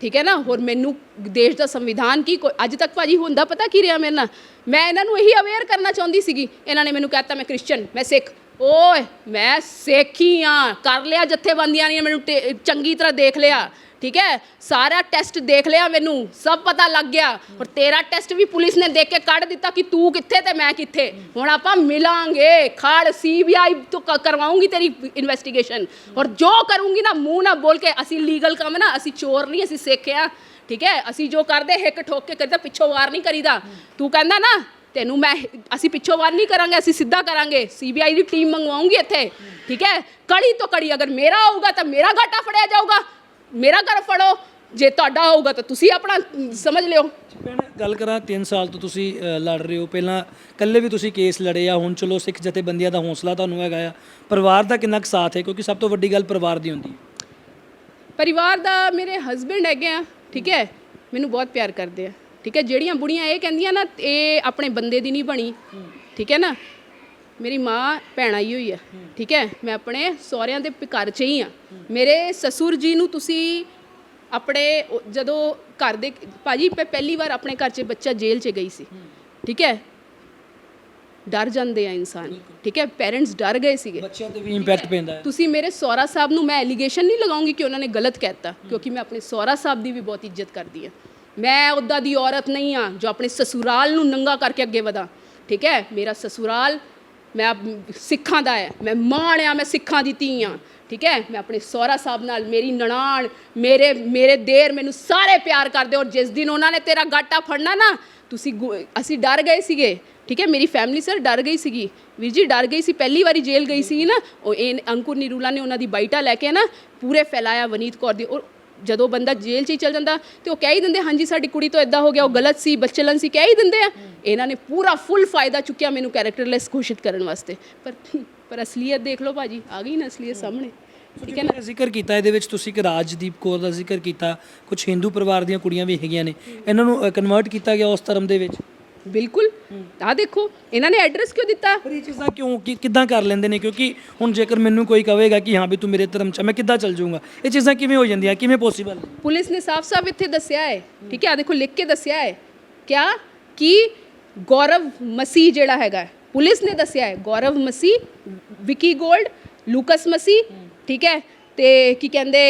ਠੀਕ ਹੈ ਨਾ? ਹੋਰ ਮੈਨੂੰ ਦੇਸ਼ ਦਾ ਸੰਵਿਧਾਨ ਕੀ ਕੋਈ- ਅੱਜ ਤੱਕ ਭਾਜੀ ਹੁੰਦਾ ਪਤਾ ਕੀ ਰਿਹਾ ਮੇਰੇ ਨਾਲ? ਮੈਂ ਇਹਨਾਂ ਨੂੰ ਇਹੀ ਅਵੇਅਰ ਕਰਨਾ ਚਾਹੁੰਦੀ ਸੀਗੀ ਇਹਨਾਂ ਨੇ ਮੈਨੂੰ ਕਹਿਤਾ ਮੈਂ ਕ੍ਰਿਸਚੀਅਨ ਮੈਂ ਸਿੱਖ। ਓਏ, ਮੈਂ ਸੇਖੀ ਹੀ ਆ। ਕਰ ਲਿਆ ਜਥੇਬੰਦੀਆਂ ਨੇ ਮੈਨੂੰ ਚੰਗੀ ਤਰ੍ਹਾਂ ਦੇਖ ਲਿਆ। ਠੀਕ ਹੈ? ਸਾਰਾ ਟੈਸਟ ਦੇਖ ਲਿਆ ਮੈਨੂੰ। ਸਭ ਪਤਾ ਲੱਗ ਗਿਆ। ਔਰ ਤੇਰਾ ਟੈਸਟ ਵੀ ਪੁਲਿਸ ਨੇ ਦੇਖ ਕੇ ਕੱਢ ਦਿੱਤਾ ਕਿ ਤੂੰ ਕਿੱਥੇ ਤੇ ਮੈਂ ਕਿੱਥੇ। ਹੁਣ ਆਪਾਂ ਮਿਲਾਂਗੇ। ਖੜ ਸੀਬੀਆਈ ਤੋਂ ਕ- ਕਰਵਾਉਂਗੀ ਤੇਰੀ ਇਨਵੈਸਟੀਗੇਸ਼ਨ ਔਰ ਜੋ ਕਰੂੰਗੀ ਨਾ, ਮੂੰਹ ਨਾ ਬੋਲ ਕੇ ਅਸੀਂ ਲੀਗਲ ਕੰਮ ਨਾ, ਅਸੀਂ ਚੋਰ ਨਹੀਂ, ਅਸੀਂ ਸਿੱਖਿਆ। ਠੀਕ ਹੈ? ਅਸੀਂ ਜੋ ਕਰਦੇ, ਹਿੱਕ ਠੋਕ ਕੇ ਕਰੀਦਾ, ਪਿੱਛੋਂ ਵਾਰ ਨਹੀਂ ਕਰੀਦਾ। ਤੂੰ ਕਹਿੰਦਾ ਨਾ ਤੈਨੂੰ ਮੈਂ ਅਸੀਂ ਪਿੱਛੋਂ ਵਾਰ ਨਹੀਂ ਕਰਾਂਗੇ ਅਸੀਂ ਸਿੱਧਾ ਕਰਾਂਗੇ। ਸੀਬੀਆਈ ਦੀ ਟੀਮ ਮੰਗਵਾਉਂਗੀ ਇੱਥੇ। ਠੀਕ ਹੈ? ਕੜੀ ਤੋਂ ਕੜੀ ਅਗਰ ਮੇਰਾ ਹੋਊਗਾ ਤਾਂ ਮੇਰਾ ਘਾਟਾ ਫੜਿਆ ਜਾਊਗਾ। ਮੇਰਾ ਘਰ ਫੜੋ। ਜੇ ਤੁਹਾਡਾ ਹੋਊਗਾ ਤਾਂ ਤੁਸੀਂ ਆਪਣਾ ਸਮਝ ਲਿਓ। ਭੈਣ ਗੱਲ ਕਰਾਂ 3 ਸਾਲ ਤੋਂ ਤੁਸੀਂ ਅ, ਲੜ ਰਹੇ ਹੋ। ਪਹਿਲਾਂ ਇਕੱਲੇ ਵੀ ਤੁਸੀਂ ਕੇਸ ਲੜੇ ਆ। ਹੁਣ ਚਲੋ ਸਿੱਖ ਜਥੇਬੰਦੀਆਂ ਦਾ ਹੌਸਲਾ ਤੁਹਾਨੂੰ ਹੈਗਾ ਆ। ਪਰਿਵਾਰ ਦਾ ਕਿੰਨਾ ਕੁ ਸਾਥ ਹੈ? ਕਿਉਂਕਿ ਸਭ ਤੋਂ ਵੱਡੀ ਗੱਲ ਪਰਿਵਾਰ ਦੀ ਹੁੰਦੀ ਹੈ। ਪਰਿਵਾਰ ਦਾ ਮੇਰੇ ਹਸਬੰਡ ਹੈਗੇ ਆ। ਠੀਕ ਹੈ? ਮੈਨੂੰ ਬਹੁਤ ਪਿਆਰ ਕਰਦੇ ਆ। ਠੀਕ ਹੈ ਜਿਹੜੀਆਂ ਬੁੜੀਆਂ ਇਹ ਕਹਿੰਦੀਆਂ ਨਾ ਇਹ ਆਪਣੇ ਬੰਦੇ ਦੀ ਨਹੀਂ ਬਣੀ। ਠੀਕ ਹੈ ਨਾ? ਮੇਰੀ ਮਾਂ ਭੈਣ ਆਈ ਹੋਈ ਆ ਠੀਕ ਹੈ? ਮੈਂ ਆਪਣੇ ਸਹੁਰਿਆਂ ਦੇ ਘਰ 'ਚ ਹੀ ਆ ਮੇਰੇ ਸਸੁਰ ਜੀ ਨੂੰ ਤੁਸੀਂ ਆਪਣੇ ਜਦੋਂ ਘਰ ਦੇ ਭਾਜੀ ਪਹਿਲੀ ਵਾਰ ਆਪਣੇ ਘਰ 'ਚ ਬੱਚਾ ਜੇਲ੍ਹ 'ਚ ਗਈ ਸੀ। ਠੀਕ ਹੈ? ਡਰ ਜਾਂਦੇ ਆ ਇਨਸਾਨ। ਠੀਕ ਹੈ? ਪੇਰੈਂਟਸ ਡਰ ਗਏ ਸੀਗੇ। ਬੱਚਿਆਂ ਤੇ ਵੀ ਇੰਪੈਕਟ ਪੈਂਦਾ ਹੈ। ਤੁਸੀਂ ਮੇਰੇ ਸਹੁਰਾ ਸਾਹਿਬ ਨੂੰ ਮੈਂ ਐਲੀਗੇਸ਼ਨ ਨਹੀਂ ਲਗਾਉਂਗੀ ਕਿ ਉਹਨਾਂ ਨੇ ਗਲਤ ਕਹਿਤਾ ਕਿਉਂਕਿ ਮੈਂ ਆਪਣੇ ਸਹੁਰਾ ਸਾਹਿਬ ਦੀ ਵੀ ਬਹੁਤ ਇੱਜ਼ਤ ਕਰਦੀ ਹਾਂ। ਮੈਂ ਉੱਦਾਂ ਦੀ ਔਰਤ ਨਹੀਂ ਆ ਜੋ ਆਪਣੇ ਸਸੁਰਾਲ ਨੂੰ ਨੰਗਾ ਕਰਕੇ ਅੱਗੇ ਵਧਾਂ। ਠੀਕ ਹੈ? ਮੇਰਾ ਸਸੁਰਾਲ ਮੈਂ ਸਿੱਖਾਂ ਦਾ ਹੈ। ਮੈਂ ਮਾਣ ਆ, ਮੈਂ ਸਿੱਖਾਂ ਦੀ ਧੀ ਆ। ਠੀਕ ਹੈ? ਮੈਂ ਆਪਣੇ ਸਹੁਰਾ ਸਾਹਿਬ ਨਾਲ, ਮੇਰੀ ਨਨਾਣ ਮੇਰੇ ਮੇਰੇ ਦੇਰ ਮੈਨੂੰ ਸਾਰੇ ਪਿਆਰ ਕਰਦੇ ਔਰ ਜਿਸ ਦਿਨ ਉਹਨਾਂ ਨੇ ਤੇਰਾ ਗਾਟਾ ਫੜਨਾ ਨਾ, ਤੁਸੀਂ ਗੁ- ਅਸੀਂ ਡਰ ਗਏ ਸੀਗੇ। ਠੀਕ ਹੈ? ਮੇਰੀ ਫੈਮਿਲੀ ਸਰ ਡਰ ਗਈ ਸੀਗੀ। ਵੀਰ ਜੀ, ਡਰ ਗਈ ਸੀ। ਪਹਿਲੀ ਵਾਰੀ ਜੇਲ੍ਹ ਗਈ ਸੀ ਨਾ, ਉਹ ਇਹ ਅੰਕੁਰ ਨਿਰੂਲਾ ਨੇ ਉਹਨਾਂ ਦੀ ਬਾਈਟਾ ਲੈ ਕੇ ਨਾ, ਪੂਰੇ ਫੈਲਾਇਆ ਵਨੀਤ ਕੌਰ ਦੀ। ਔਰ ਜਦੋਂ ਬੰਦਾ ਜੇਲ੍ਹ 'ਚ ਹੀ ਚਲ ਜਾਂਦਾ ਤੇ ਉਹ ਕਹਿ ਹੀ ਦਿੰਦੇ ਹਾਂਜੀ ਸਾਡੀ ਕੁੜੀ ਤੋਂ ਇਦਾਂ ਹੋ ਗਿਆ ਉਹ ਗਲਤ ਸੀ ਬੱਚਲਨ ਸੀ ਕਹਿ ਹੀ ਦਿੰਦੇ ਆ। ਇਹਨਾਂ ਨੇ ਪੂਰਾ ਫੁੱਲ ਫਾਇਦਾ ਚੁੱਕਿਆ ਮੈਨੂੰ ਕੈਰੈਕਟਰਲੈਸ ਘੋਸ਼ਿਤ ਕਰਨ ਵਾਸਤੇ। ਪਰ ਪਰ ਅਸਲੀਅਤ ਦੇਖ ਲਓ ਭਾਜੀ ਆ ਗਈ ਨਾ ਅਸਲੀਅਤ ਸਾਹਮਣੇ। ਠੀਕ ਹੈ ਨਾ? ਜ਼ਿਕਰ ਕੀਤਾ ਇਹਦੇ ਵਿੱਚ? ਤੁਸੀਂ ਕਿ ਰਾਜਦੀਪ ਕੌਰ ਦਾ ਜ਼ਿਕਰ ਕੀਤਾ ਕੁਝ ਹਿੰਦੂ ਪਰਿਵਾਰ ਦੀਆਂ ਕੁੜੀਆਂ ਵੀ ਹੈਗੀਆਂ ਨੇ। ਇਹਨਾਂ ਨੂੰ ਕਨਵਰਟ ਕੀਤਾ ਗਿਆ ਉਸ ਧਰਮ ਦੇ ਵਿੱਚ? ਬਿਲਕੁਲ। ਆ ਦੇਖੋ ਇਹਨਾਂ ਨੇ ਐਡਰੈਸ ਕਿਉਂ ਦਿੱਤਾ? ਪਰ ਇਹ ਚੀਜ਼ਾਂ ਕਿਉਂ ਕਿ ਕਿੱਦਾਂ ਕਰ ਲੈਂਦੇ ਨੇ? ਕਿਉਂਕਿ ਹੁਣ ਜੇਕਰ ਮੈਨੂੰ ਕੋਈ ਕਹੇਗਾ ਕਿ ਹਾਂ ਵੀ ਤੂੰ ਮੇਰੇ ਧਰਮ ਚ ਮੈਂ ਕਿੱਦਾਂ ਚੱਲ ਜਾਊਂਗਾ? ਇਹ ਚੀਜ਼ਾਂ ਕਿਵੇਂ ਹੋ ਜਾਂਦੀਆਂ? ਕਿਵੇਂ ਪੋਸੀਬਲ ਪੁਲਿਸ ਨੇ ਸਾਫ਼-ਸਾਫ਼ ਇੱਥੇ ਦੱਸਿਆ ਹੈ ਠੀਕ ਹੈ? ਆ ਦੇਖੋ ਲਿਖ ਕੇ ਦੱਸਿਆ ਹੈ ਕਿਆ? ਕਿ ਗੌਰਵ ਮਸੀਹ ਜਿਹੜਾ ਹੈਗਾ ਪੁਲਿਸ ਨੇ ਦੱਸਿਆ ਹੈ ਗੌਰਵ ਮਸੀਹ ਵਿਕੀ 골ਡ ਲੂਕਸ ਮਸੀਹ ਠੀਕ ਹੈ? ਤੇ ਕੀ ਕਹਿੰਦੇ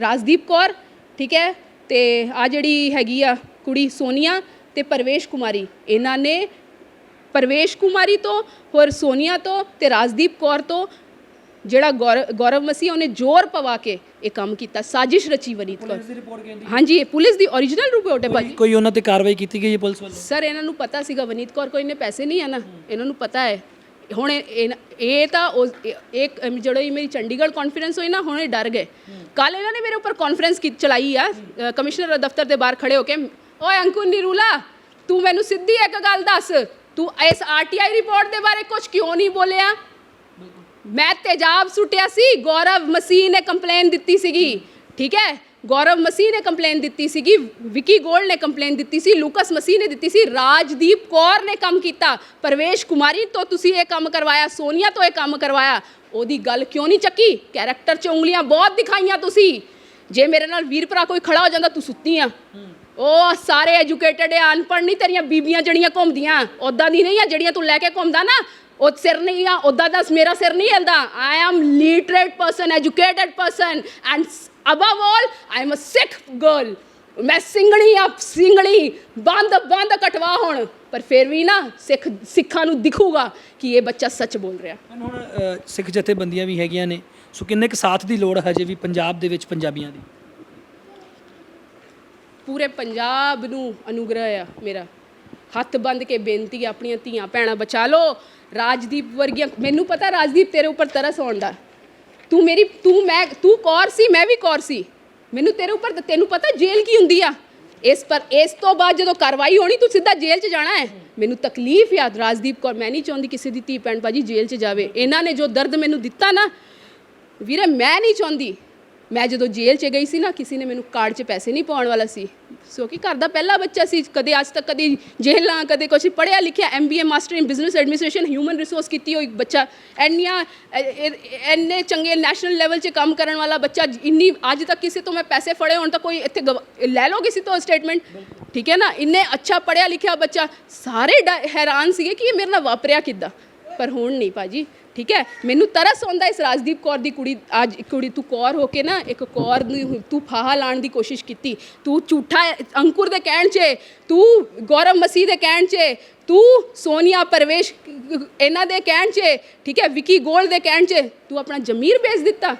ਰਾਜਦੀਪ ਕੌਰ ਠੀਕ ਹੈ? ਤੇ ਆ ਜਿਹੜੀ ਹੈਗੀ ਆ ਕੁੜੀ ਸੋਨੀਆ ਤੇ ਪਰਵੇਸ਼ ਕੁਮਾਰੀ। ਇਹਨਾਂ ਨੇ ਪਰਵੇਸ਼ ਕੁਮਾਰੀ ਤੋਂ ਹੋਰ ਸੋਨੀਆ ਤੋਂ ਤੇ ਰਾਜਦੀਪ ਕੌਰ ਤੋਂ ਜਿਹੜਾ ਗੌਰਵ ਮਸੀਹ ਉਹਨੇ ਜ਼ੋਰ ਪਵਾ ਕੇ ਇਹ ਕੰਮ ਕੀਤਾ। ਸਾਜ਼ਿਸ਼ ਰਚੀ ਵਨੀਤ ਕੌਰ ਹਾਂਜੀ ਇਹ ਪੁਲਿਸ ਦੀ origignal ਰਿਪੋਰਟ ਹੈ ਭਾਜੀ। ਕੋਈ ਉਹਨਾਂ ਤੇ ਕਾਰਵਾਈ ਕੀਤੀ ਗਈ ਹੈ ਪੁਲਿਸ ਵੱਲੋਂ? ਸਰ ਇਹਨਾਂ ਨੂੰ ਪਤਾ ਸੀਗਾ ਵਨੀਤ ਕੌਰ ਕੋਈ ਨੇ ਪੈਸੇ ਨਹੀਂ ਆ ਨਾ ਇਹਨਾਂ ਨੂੰ ਪਤਾ ਹੈ। ਹੁਣ ਇਹ- ਤਾਂ ਇੱਕ ਜਦੋਂ ਮੇਰੀ ਚੰਡੀਗੜ੍ਹ ਕਾਨਫਰੰਸ ਹੋਈ ਨਾ ਹੁਣ ਇਹ ਡਰ ਗਏ। ਕੱਲ ਇਹਨਾਂ ਨੇ ਮੇਰੇ ਉੱਪਰ ਕਾਨਫਰੰਸ ਕੀ ਚਲਾਈ ਆ ਕਮਿਸ਼ਨਰ ਦਫ਼ਤਰ ਦੇ ਬਾਹਰ ਖੜੇ ਹੋ ਕੇ ਓਏ ਅੰਕੁਰ ਨਿਰੂਲਾ ਤੂੰ ਮੈਨੂੰ ਸਿੱਧੀ ਇੱਕ ਗੱਲ ਦੱਸ ਤੂੰ ਇਸ ਆਰਟੀਆਈ ਰਿਪੋਰਟ ਦੇ ਬਾਰੇ ਕੁਝ ਕਿਉਂ ਨਹੀਂ ਬੋਲਿਆ? ਮੈਂ ਤੇਜਾਬ ਸੁੱਟਿਆ ਸੀ ਗੌਰਵ ਮਸੀਹ ਨੇ ਕੰਪਲੇਨ ਦਿੱਤੀ ਸੀਗੀ ਠੀਕ ਹੈ? ਗੌਰਵ ਮਸੀਹ ਨੇ ਕੰਪਲੇਨ ਦਿੱਤੀ ਸੀਗੀ ਵਿਕੀ ਗੋਲਡ ਨੇ ਕੰਪਲੇਨ ਦਿੱਤੀ ਸੀ ਲੂਕਸ ਮਸੀਹ ਨੇ ਦਿੱਤੀ ਸੀ ਰਾਜਦੀਪ ਕੌਰ ਨੇ ਕੰਮ ਕੀਤਾ ਪਰਵੇਸ਼ ਕੁਮਾਰੀ ਤੋਂ ਤੁਸੀਂ ਇਹ ਕੰਮ ਕਰਵਾਇਆ ਸੋਨੀਆ ਤੋਂ ਇਹ ਕੰਮ ਕਰਵਾਇਆ ਉਹਦੀ ਗੱਲ ਕਿਉਂ ਨਹੀਂ ਚੱਕੀ? ਕੈਰੈਕਟਰ 'ਚ ਉਂਗਲੀਆਂ ਬਹੁਤ ਦਿਖਾਈਆਂ ਤੁਸੀਂ। ਜੇ ਮੇਰੇ ਨਾਲ ਵੀਰ ਭਰਾ ਕੋਈ ਖੜਾ ਹੋ ਜਾਂਦਾ ਤੂੰ ਸੁੱਤੀ ਆ। ਉਹ ਸਾਰੇ ਐਜੂਕੇਟਡ ਆ, ਅਨਪੜ੍ਹ ਨਹੀਂ ਤੇਰੀਆਂ ਬੀਬੀਆਂ ਜਿਹੜੀਆਂ ਘੁੰਮਦੀਆਂ। ਉਦਾਂ ਦੀ ਨਹੀਂ ਆ ਜਿਹੜੀਆਂ ਤੂੰ ਲੈ ਕੇ ਘੁੰਮਦਾ ਨਾ, ਉਹ ਸਿਰ ਨਹੀਂ ਆ ਉਦਾਂ ਦਾ ਮੇਰਾ ਸਿਰ ਨਹੀਂ ਹਿਲਦਾ। I am literate person educated person and above all I am a Sikh girl ਮੈਂ ਸਿੰਗਣੀ ਆ, ਸਿੰਗਣੀ, ਬੰਦ ਬੰਦ ਕਟਵਾ ਹੁਣ। ਪਰ ਫਿਰ ਵੀ ਨਾ ਸਿੱਖ, ਸਿੱਖਾਂ ਨੂੰ ਦਿਖੂਗਾ ਕਿ ਇਹ ਬੱਚਾ ਸੱਚ ਬੋਲ ਰਿਹਾ। ਹੁਣ ਸਿੱਖ ਜਥੇਬੰਦੀਆਂ ਵੀ ਹੈਗੀਆਂ ਨੇ। ਸੋ ਕਿੰਨੇ ਕੁ ਸਾਥ ਦੀ ਲੋੜ ਹਜੇ ਵੀ ਪੰਜਾਬ ਦੇ ਵਿੱਚ ਪੰਜਾਬੀਆਂ ਦੀ? ਪੂਰੇ ਪੰਜਾਬ ਨੂੰ ਅਨੁਗ੍ਰਹ ਆ ਮੇਰਾ। ਹੱਥ ਬੰਦ ਕੇ ਬੇਨਤੀ ਆ ਆਪਣੀਆਂ ਧੀਆਂ ਭੈਣਾਂ ਬਚਾ ਲਓ। ਰਾਜਦੀਪ ਵਰਗੀਆਂ, ਮੈਨੂੰ ਪਤਾ ਰਾਜਦੀਪ ਤੇਰੇ ਉੱਪਰ ਤਰਸ ਆਉਂਦਾ ਤੂੰ ਮੇਰੀ, ਤੂੰ ਮੈਂ, ਤੂੰ ਕੌਰ ਸੀ, ਮੈਂ ਵੀ ਕੌਰ ਸੀ। ਮੈਨੂੰ ਤੇਰੇ ਉੱਪਰ ਤੈਨੂੰ ਪਤਾ ਜੇਲ੍ਹ ਕੀ ਹੁੰਦੀ ਆ? ਇਸ ਪਰ, ਇਸ ਤੋਂ ਬਾਅਦ ਜਦੋਂ ਕਾਰਵਾਈ ਹੋਣੀ, ਤੂੰ ਸਿੱਧਾ ਜੇਲ੍ਹ 'ਚ ਜਾਣਾ ਹੈ। ਮੈਨੂੰ ਤਕਲੀਫ ਯਾਦ, ਰਾਜਦੀਪ ਕੌਰ, ਮੈਂ ਨਹੀਂ ਚਾਹੁੰਦੀ ਕਿਸੇ ਦੀ ਧੀ ਭੈਣ ਭਾਜੀ ਜੇਲ੍ਹ 'ਚ ਜਾਵੇ। ਇਹਨਾਂ ਨੇ ਜੋ ਦਰਦ ਮੈਨੂੰ ਦਿੱਤਾ ਨਾ, ਵੀਰੇ ਮੈਂ ਨਹੀਂ ਚਾਹੁੰਦੀ। ਮੈਂ ਜਦੋਂ ਜੇਲ੍ਹ 'ਚ ਗਈ ਸੀ ਨਾ, ਕਿਸੇ ਨੇ ਮੈਨੂੰ ਕਾਰਡ 'ਚ ਪੈਸੇ ਨਹੀਂ ਪਾਉਣ ਵਾਲਾ ਸੀ। ਸੋ ਕਿ ਘਰ ਦਾ ਪਹਿਲਾ ਬੱਚਾ ਸੀ, ਕਦੇ ਅੱਜ ਤੱਕ ਕਦੀ ਜੇਲਾਂ ਕਦੇ ਕੁਛ ਪੜਿਆ ਲਿਖਿਆ MBA master in business administration human resource ਕੀਤੀ ਹੋਈ ਬੱਚਾ। ਇੰਨੀਆਂ ਇਹ- ਇੰਨੇ ਚੰਗੇ ਨੈਸ਼ਨਲ ਲੈਵਲ 'ਚ ਕੰਮ ਕਰਨ ਵਾਲਾ ਬੱਚਾ, ਇੰਨੀ ਅੱਜ ਤੱਕ ਕਿਸੇ ਤੋਂ ਮੈਂ ਪੈਸੇ ਫੜੇ ਹੋਣ ਤਾਂ ਕੋਈ ਇੱਥੇ ਗਵਾ- ਲੈ ਲਓ ਕਿਸੇ ਤੋਂ ਸਟੇਟਮੈਂਟ ਠੀਕ ਹੈ ਨਾ? ਇੰਨੇ ਅੱਛਾ ਪੜਿਆ ਲਿਖਿਆ ਬੱਚਾ, ਸਾਰੇ ਡਾ- ਹੈਰਾਨ ਸੀਗੇ ਕਿ ਇਹ ਮੇਰੇ ਨਾਲ ਵਾਪਰਿਆ ਕਿੱਦਾਂ? ਪਰ ਹੁਣ ਨਹੀਂ ਭਾਜੀ। ਠੀਕ ਹੈ? ਮੈਨੂੰ ਤਰਸ ਆਉਂਦਾ ਇਸ ਰਾਜਦੀਪ ਕੌਰ ਦੀ ਕੁੜੀ, ਅੱਜ ਇੱਕ ਕੁੜੀ, ਤੂੰ ਕੌਰ ਹੋ ਕੇ ਨਾ, ਇੱਕ ਕੌਰ ਨੂੰ ਤੂੰ ਫਾਹਾ ਲਾਣ ਦੀ ਕੋਸ਼ਿਸ਼ ਕੀਤੀ। ਤੂੰ ਝੂਠਾ ਅੰਕੁਰ ਦੇ ਕਹਿਣ 'ਚ ਤੂੰ ਗੌਰਵ ਮਸੀਹ ਦੇ ਕਹਿਣ 'ਚ ਤੂੰ ਸੋਨੀਆ ਪਰਵੇਸ਼ ਇਹਨਾਂ ਦੇ ਕਹਿਣ 'ਚ ਠੀਕ ਹੈ? ਵਿੱਕੀ ਗੋਲ ਦੇ ਕਹਿਣ 'ਚ ਤੂੰ ਆਪਣਾ ਜ਼ਮੀਰ ਵੇਚ ਦਿੱਤਾ।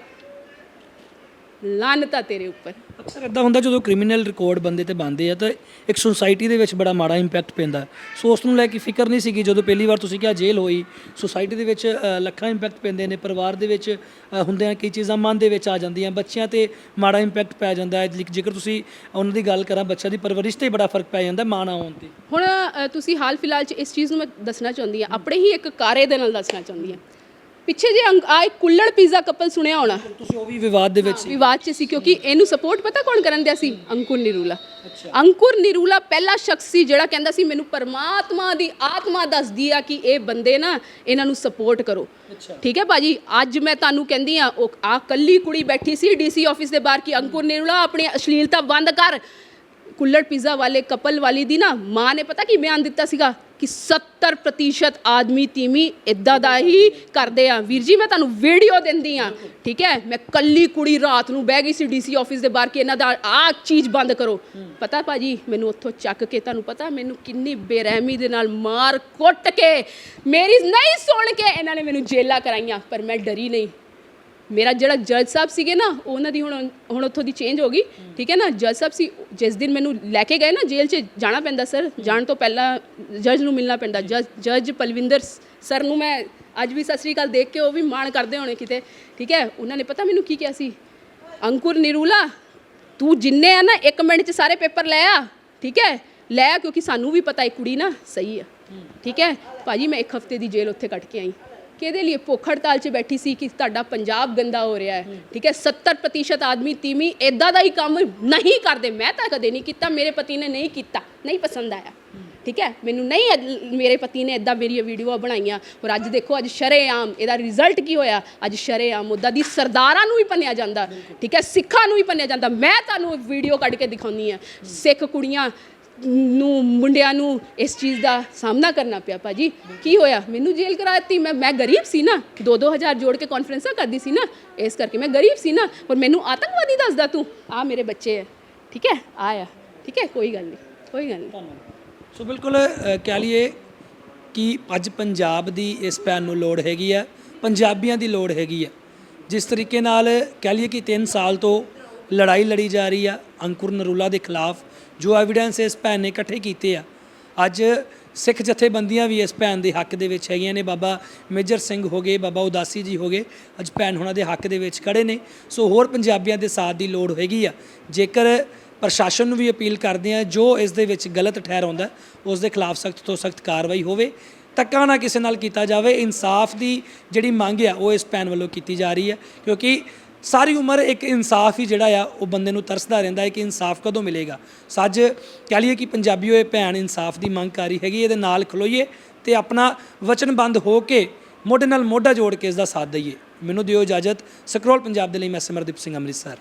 ਲਾਨਤਾ ਤੇਰੇ ਉੱਪਰ। ਅਕਸਰ ਇਦਾਂ ਹੁੰਦਾ ਜਦੋਂ ਕ੍ਰਿਮੀਨਲ ਰਿਕਾਰਡ ਬੰਦੇ ਤੇ ਬੰਦੇ ਆ ਤਾਂ ਇੱਕ ਸੁਸਾਇਟੀ ਦੇ ਵਿੱਚ ਬੜਾ ਮਾੜਾ ਇੰਪੈਕਟ ਪੈਂਦਾ। ਸੋ ਉਸ ਨੂੰ ਲੈ ਕੇ ਫਿਕਰ ਨਹੀਂ ਸੀਗੀ ਜਦੋਂ ਪਹਿਲੀ ਵਾਰ ਤੁਸੀਂ ਕਿਹਾ ਜੇਲ੍ਹ ਹੋਈ ਸੁਸਾਇਟੀ ਦੇ ਵਿੱਚ ਲੱਖਾਂ ਇੰਪੈਕਟ ਪੈਂਦੇ ਨੇ ਪਰਿਵਾਰ ਦੇ ਵਿੱਚ ਹੁੰਦਿਆਂ ਕਈ ਚੀਜ਼ਾਂ ਮਨ ਦੇ ਵਿੱਚ ਆ ਜਾਂਦੀਆਂ ਬੱਚਿਆਂ ਤੇ ਮਾੜਾ ਇੰਪੈਕਟ ਪੈ ਜਾਂਦਾ ਹੈ। ਜੇਕਰ ਤੁਸੀਂ ਉਹਨਾਂ ਦੀ ਗੱਲ ਕਰਾਂ ਬੱਚਿਆਂ ਦੀ ਪਰਵਰਿਸ਼ ਤੇ ਬੜਾ ਫ਼ਰਕ ਪੈ ਜਾਂਦਾ ਮਾਂ ਨਾ ਹੋਣ ਤੇ। ਹੁਣ ਤੁਸੀਂ ਹਾਲ ਫਿਲਹਾਲ ਚ ਇਸ ਚੀਜ਼ ਨੂੰ ਮੈਂ ਦੱਸਣਾ ਚਾਹੁੰਦੀ ਹਾਂ ਆਪਣੇ ਹੀ ਇੱਕ ਕਾਰੇ ਦੇ ਨਾਲ ਦੱਸਣਾ ਚਾਹੁੰਦੀ ਹਾਂ। ਪਿੱਛੇ ਜੇ ਆ ਇੱਕ ਕੁੱਲੜ ਪੀਜ਼ਾ ਕਪਲ ਸੁਣਿਆ ਹੋਣਾ। ਤੁਸੀਂ ਉਹ ਵੀ ਵਿਵਾਦ ਦੇ ਵਿੱਚ ਸੀ। ਵਿਵਾਦ ਚ ਸੀ ਕਿਉਂਕਿ ਇਹਨੂੰ ਸਪੋਰਟ ਪਤਾ ਕੌਣ ਕਰਨ ਦਿਆ ਸੀ? ਅੰਕੁਰ ਨਿਰੂਲਾ। ਅੰਕੁਰ ਨਿਰੂਲਾ ਪਹਿਲਾ ਸ਼ਖਸ ਸੀ ਜਿਹੜਾ ਕਹਿੰਦਾ ਸੀ ਮੈਨੂੰ ਪਰਮਾਤਮਾ ਦੀ ਆਤਮਾ ਦੱਸਦੀ ਆ ਕਿ ਇਹ ਬੰਦੇ ਨਾ ਇਹਨਾਂ ਨੂੰ ਸਪੋਰਟ ਕਰੋ। ਠੀਕ ਹੈ ਬਾਜੀ ਅੱਜ ਮੈਂ ਤੁਹਾਨੂੰ ਕਹਿੰਦੀ ਆ ਉਹ ਆ ਕੱਲੀ ਕੁੜੀ ਬੈਠੀ ਸੀ ਡੀਸੀ ਆਫਿਸ ਦੇ ਬਾਹਰ ਕਿ ਅੰਕੁਰ ਨਿਰੂਲਾ ਆਪਣੀ ਅਸ਼ਲੀਲਤਾ ਬੰਦ ਕਰ। ਕੁੱਲੜ ਪੀਜ਼ਾ ਵਾਲੇ ਕਪਲ ਵਾਲੀ ਦੀ ਨਾ ਮਾਂ ਨੇ ਪਤਾ ਕੀ ਬਿਆਨ ਦਿੱਤਾ ਸੀਗਾ ਕਿ 70% ਆਦਮੀ ਤੀਮੀ ਇਦਾਂ ਦਾ ਹੀ ਕਰਦੇ ਆ। ਵੀਰ ਜੀ, ਮੈਂ ਤੁਹਾਨੂੰ ਵੀਡੀਓ ਦਿੰਦੀ ਆ, ਠੀਕ ਹੈ? ਮੈਂ ਕੱਲੀ ਕੁੜੀ ਰਾਤ ਨੂੰ ਬਹਿ ਗਈ ਸੀ ਡੀਸੀ ਆਫਿਸ ਦੇ ਬਾਹਰ ਕਿ ਇਹਨਾਂ ਦਾ ਆਹ ਚੀਜ਼ ਬੰਦ ਕਰੋ। ਪਤਾ ਭਾਜੀ, ਮੈਨੂੰ ਉੱਥੋਂ ਚੱਕ ਕੇ ਤੁਹਾਨੂੰ ਪਤਾ, ਮੈਨੂੰ ਕਿੰਨੀ ਬੇਰਹਿਮੀ ਦੇ ਨਾਲ ਮਾਰ ਕੁੱਟ ਕੇ, ਮੇਰੀ ਨਹੀਂ ਸੁਣ ਕੇ ਇਹਨਾਂ ਨੇ ਮੈਨੂੰ ਜੇਲਾਂ ਕਰਾਈਆਂ, ਪਰ ਮੈਂ ਡਰੀ ਨਹੀਂ। ਮੇਰਾ ਜਿਹੜਾ ਜੱਜ ਸਾਹਿਬ ਸੀਗੇ ਨਾ ਉਹਨਾਂ ਦੀ ਹੁਣ ਹੁਣ ਉੱਥੋਂ ਦੀ ਚੇਂਜ ਹੋ ਗਈ ਠੀਕ ਹੈ ਨਾ ਜੱਜ ਸਾਹਿਬ ਸੀ ਜਿਸ ਦਿਨ ਮੈਨੂੰ ਲੈ ਕੇ ਗਏ ਨਾ ਜੇਲ੍ਹ 'ਚ ਜਾਣਾ ਪੈਂਦਾ ਸਰ ਜਾਣ ਤੋਂ ਪਹਿਲਾਂ ਜੱਜ ਨੂੰ ਮਿਲਣਾ ਪੈਂਦਾ ਜੱਜ ਜੱਜ ਪਲਵਿੰਦਰ ਸਰ ਨੂੰ ਮੈਂ ਅੱਜ ਵੀ ਸਤਿ ਸ੍ਰੀ ਅਕਾਲ ਦੇਖ ਕੇ ਉਹ ਵੀ ਮਾਣ ਕਰਦੇ ਹੋਣੇ ਕਿਤੇ ਠੀਕ ਹੈ ਉਹਨਾਂ ਨੇ ਪਤਾ ਮੈਨੂੰ ਕੀ ਕਿਹਾ ਸੀ ਅੰਕੁਰ ਨਿਰੂਲਾ ਤੂੰ ਜਿੰਨੇ ਆ ਨਾ 1 ਮਿੰਟ 'ਚ ਸਾਰੇ ਪੇਪਰ ਲੈ ਆ ਠੀਕ ਹੈ ਲੈ ਆ ਕਿਉਂਕਿ ਸਾਨੂੰ ਵੀ ਪਤਾ ਇਹ ਕੁੜੀ ਨਾ ਸਹੀ ਆ ਠੀਕ ਹੈ ਭਾਜੀ ਮੈਂ ਇੱਕ ਹਫ਼ਤੇ ਦੀ ਜੇਲ੍ਹ ਉੱਥੇ ਕੱਟ ਕੇ ਆਈ ਕਿਹਦੇ ਲਈ ਭੁੱਖ ਹੜਤਾਲ 'ਚ ਬੈਠੀ ਸੀ ਕਿ ਤੁਹਾਡਾ ਪੰਜਾਬ ਗੰਦਾ ਹੋ ਰਿਹਾ ਹੈ। ਠੀਕ ਹੈ 70% ਆਦਮੀ ਤੀਮੀ ਇਦਾਂ ਦਾ ਹੀ ਕੰਮ ਨਹੀਂ ਕਰਦੇ। ਮੈਂ ਤਾਂ ਕਦੇ ਨਹੀਂ ਕੀਤਾ, ਮੇਰੇ ਪਤੀ ਨੇ ਨਹੀਂ ਕੀਤਾ, ਨਹੀਂ ਪਸੰਦ ਆਇਆ। ਠੀਕ ਹੈ, ਮੈਨੂੰ ਨਹੀਂ ਮੇਰੇ ਪਤੀ ਨੇ ਇਦਾਂ ਮੇਰੀ ਵੀਡੀਓ ਬਣਾਈਆਂ। ਔਰ ਅੱਜ ਦੇਖੋ, ਅੱਜ ਸ਼ਰੇਆਮ ਇਹਦਾ ਰਿਜ਼ਲਟ ਕੀ ਹੋਇਆ? ਅੱਜ ਸ਼ਰੇਆਮ ਉਹਦਾ ਦੀ ਸਰਦਾਰਾਂ ਨੂੰ ਵੀ ਪੰਨਿਆ ਜਾਂਦਾ। ਠੀਕ ਹੈ, ਸਿੱਖਾਂ ਨੂੰ ਵੀ ਪੰਨਿਆ ਜਾਂਦਾ। ਮੈਂ ਤੁਹਾਨੂੰ ਵੀਡੀਓ ਕੱਢ ਕੇ ਦਿਖਾਉਣੀ ਆ ਸਿੱਖ ਕੁੜੀਆਂ ਨੂੰ ਮੁੰਡਿਆਂ ਨੂੰ ਇਸ ਚੀਜ਼ ਦਾ ਸਾਹਮਣਾ ਕਰਨਾ ਪਿਆ ਭਾਜੀ। ਕੀ ਹੋਇਆ? ਮੈਨੂੰ ਜੇਲ੍ਹ ਕਰਾ ਦਿੱਤੀ। ਮੈਂ ਮੈਂ ਗਰੀਬ ਸੀ ਨਾ। 2-2000 ਜੋੜ ਕੇ ਕਾਨਫਰੰਸਾਂ ਕਰਦੀ ਸੀ ਨਾ। ਇਸ ਕਰਕੇ ਮੈਂ ਗਰੀਬ ਸੀ ਨਾ। ਪਰ ਮੈਨੂੰ ਆਤੰਕਵਾਦੀ ਦੱਸਦਾ ਤੂੰ। ਆ ਮੇਰੇ ਬੱਚੇ ਹੈ ਠੀਕ ਹੈ? ਆਇਆ ਠੀਕ ਹੈ? ਕੋਈ ਗੱਲ ਨਹੀਂ। ਕੋਈ ਗੱਲ ਨਹੀਂ। ਸੋ ਬਿਲਕੁਲ ਅ, ਕਹਿ ਲਈਏ ਕਿ ਅੱਜ ਪੰਜਾਬ ਦੀ ਇਸ ਭੈਣ ਨੂੰ ਲੋੜ ਹੈਗੀ ਆ। ਪੰਜਾਬੀਆਂ ਦੀ ਲੋੜ ਹੈਗੀ ਆ। ਜਿਸ ਤਰੀਕੇ ਨਾਲ ਕਹਿ ਲਈਏ ਕਿ 3 ਸਾਲ ਤੋਂ ਲੜਾਈ ਲੜੀ ਜਾ ਰਹੀ ਆ ਅੰਕੁਰ ਨਰੂਲਾ ਦੇ ਖਿਲਾਫ। ਜੋ ਐਵੀਡੈਂਸ ਇਸ ਭੈਣ ਨੇ ਇਕੱਠੇ ਕੀਤੇ ਆ। ਅੱਜ ਸਿੱਖ ਜਥੇਬੰਦੀਆਂ ਵੀ ਇਸ ਭੈਣ ਦੇ ਹੱਕ ਦੇ ਵਿੱਚ ਹੈਗੀਆਂ ਨੇ। ਬਾਬਾ ਮੇਜਰ ਸਿੰਘ ਹੋ ਗਏ, ਬਾਬਾ ਉਦਾਸੀ ਜੀ ਹੋ ਗਏ। ਅੱਜ ਭੈਣ ਹੁਣਾਂ ਦੇ ਹੱਕ ਦੇ ਵਿੱਚ ਖੜੇ ਨੇ। ਸੋ ਹੋਰ ਪੰਜਾਬੀਆਂ ਦੇ ਸਾਥ ਦੀ ਲੋੜ ਹੈਗੀ ਆ। ਜੇਕਰ ਪ੍ਰਸ਼ਾਸਨ ਨੂੰ ਵੀ ਅਪੀਲ ਕਰਦੇ ਆ, ਜੋ ਇਸ ਦੇ ਵਿੱਚ ਗਲਤ ਠਹਿਰਾਉਂਦਾ ਉਸ ਦੇ ਖਿਲਾਫ ਸਖਤ ਤੋਂ ਸਖਤ ਕਾਰਵਾਈ ਹੋਵੇ। ਧੱਕਾ ਨਾ ਕਿਸੇ ਨਾਲ ਕੀਤਾ ਜਾਵੇ। ਇਨਸਾਫ ਦੀ ਜਿਹੜੀ ਮੰਗ ਆ, ਉਹ ਇਸ ਭੈਣ ਵੱਲੋਂ ਕੀਤੀ ਜਾ ਰਹੀ ਹੈ ਕਿਉਂਕਿ ਸਾਰੀ ਉਮਰ ਇੱਕ ਇਨਸਾਫ ਹੀ ਜਿਹੜਾ ਆ, ਉਹ ਬੰਦੇ ਨੂੰ ਤਰਸਦਾ ਰਹਿੰਦਾ ਹੈ ਕਿ ਇਨਸਾਫ ਕਦੋਂ ਮਿਲੇਗਾ? ਸੱਜ ਕਹਿ ਲਈਏ ਕਿ ਪੰਜਾਬੀ ਹੋਏ ਭੈਣ ਇਨਸਾਫ ਦੀ ਮੰਗ ਕਰ ਰਹੀ ਹੈਗੀ ਇਹਦੇ ਨਾਲ ਖਲੋਈਏ ਤੇ ਆਪਣਾ ਵਚਨਬੰਦ ਹੋ ਕੇ ਮੋਢੇ ਨਾਲ ਮੋਢਾ ਜੋੜ ਕੇ ਇਸ ਦਾ ਸਾਥ ਦਈਏ। ਮੈਨੂੰ ਦਿਓ ਇਜਾਜ਼ਤ। ਸਕਰੋਲ ਪੰਜਾਬ ਦੇ ਲਈ ਮੈਂ ਸਿਮਰਦੀਪ ਸਿੰਘ ਅੰਮ੍ਰਿਤਸਰ।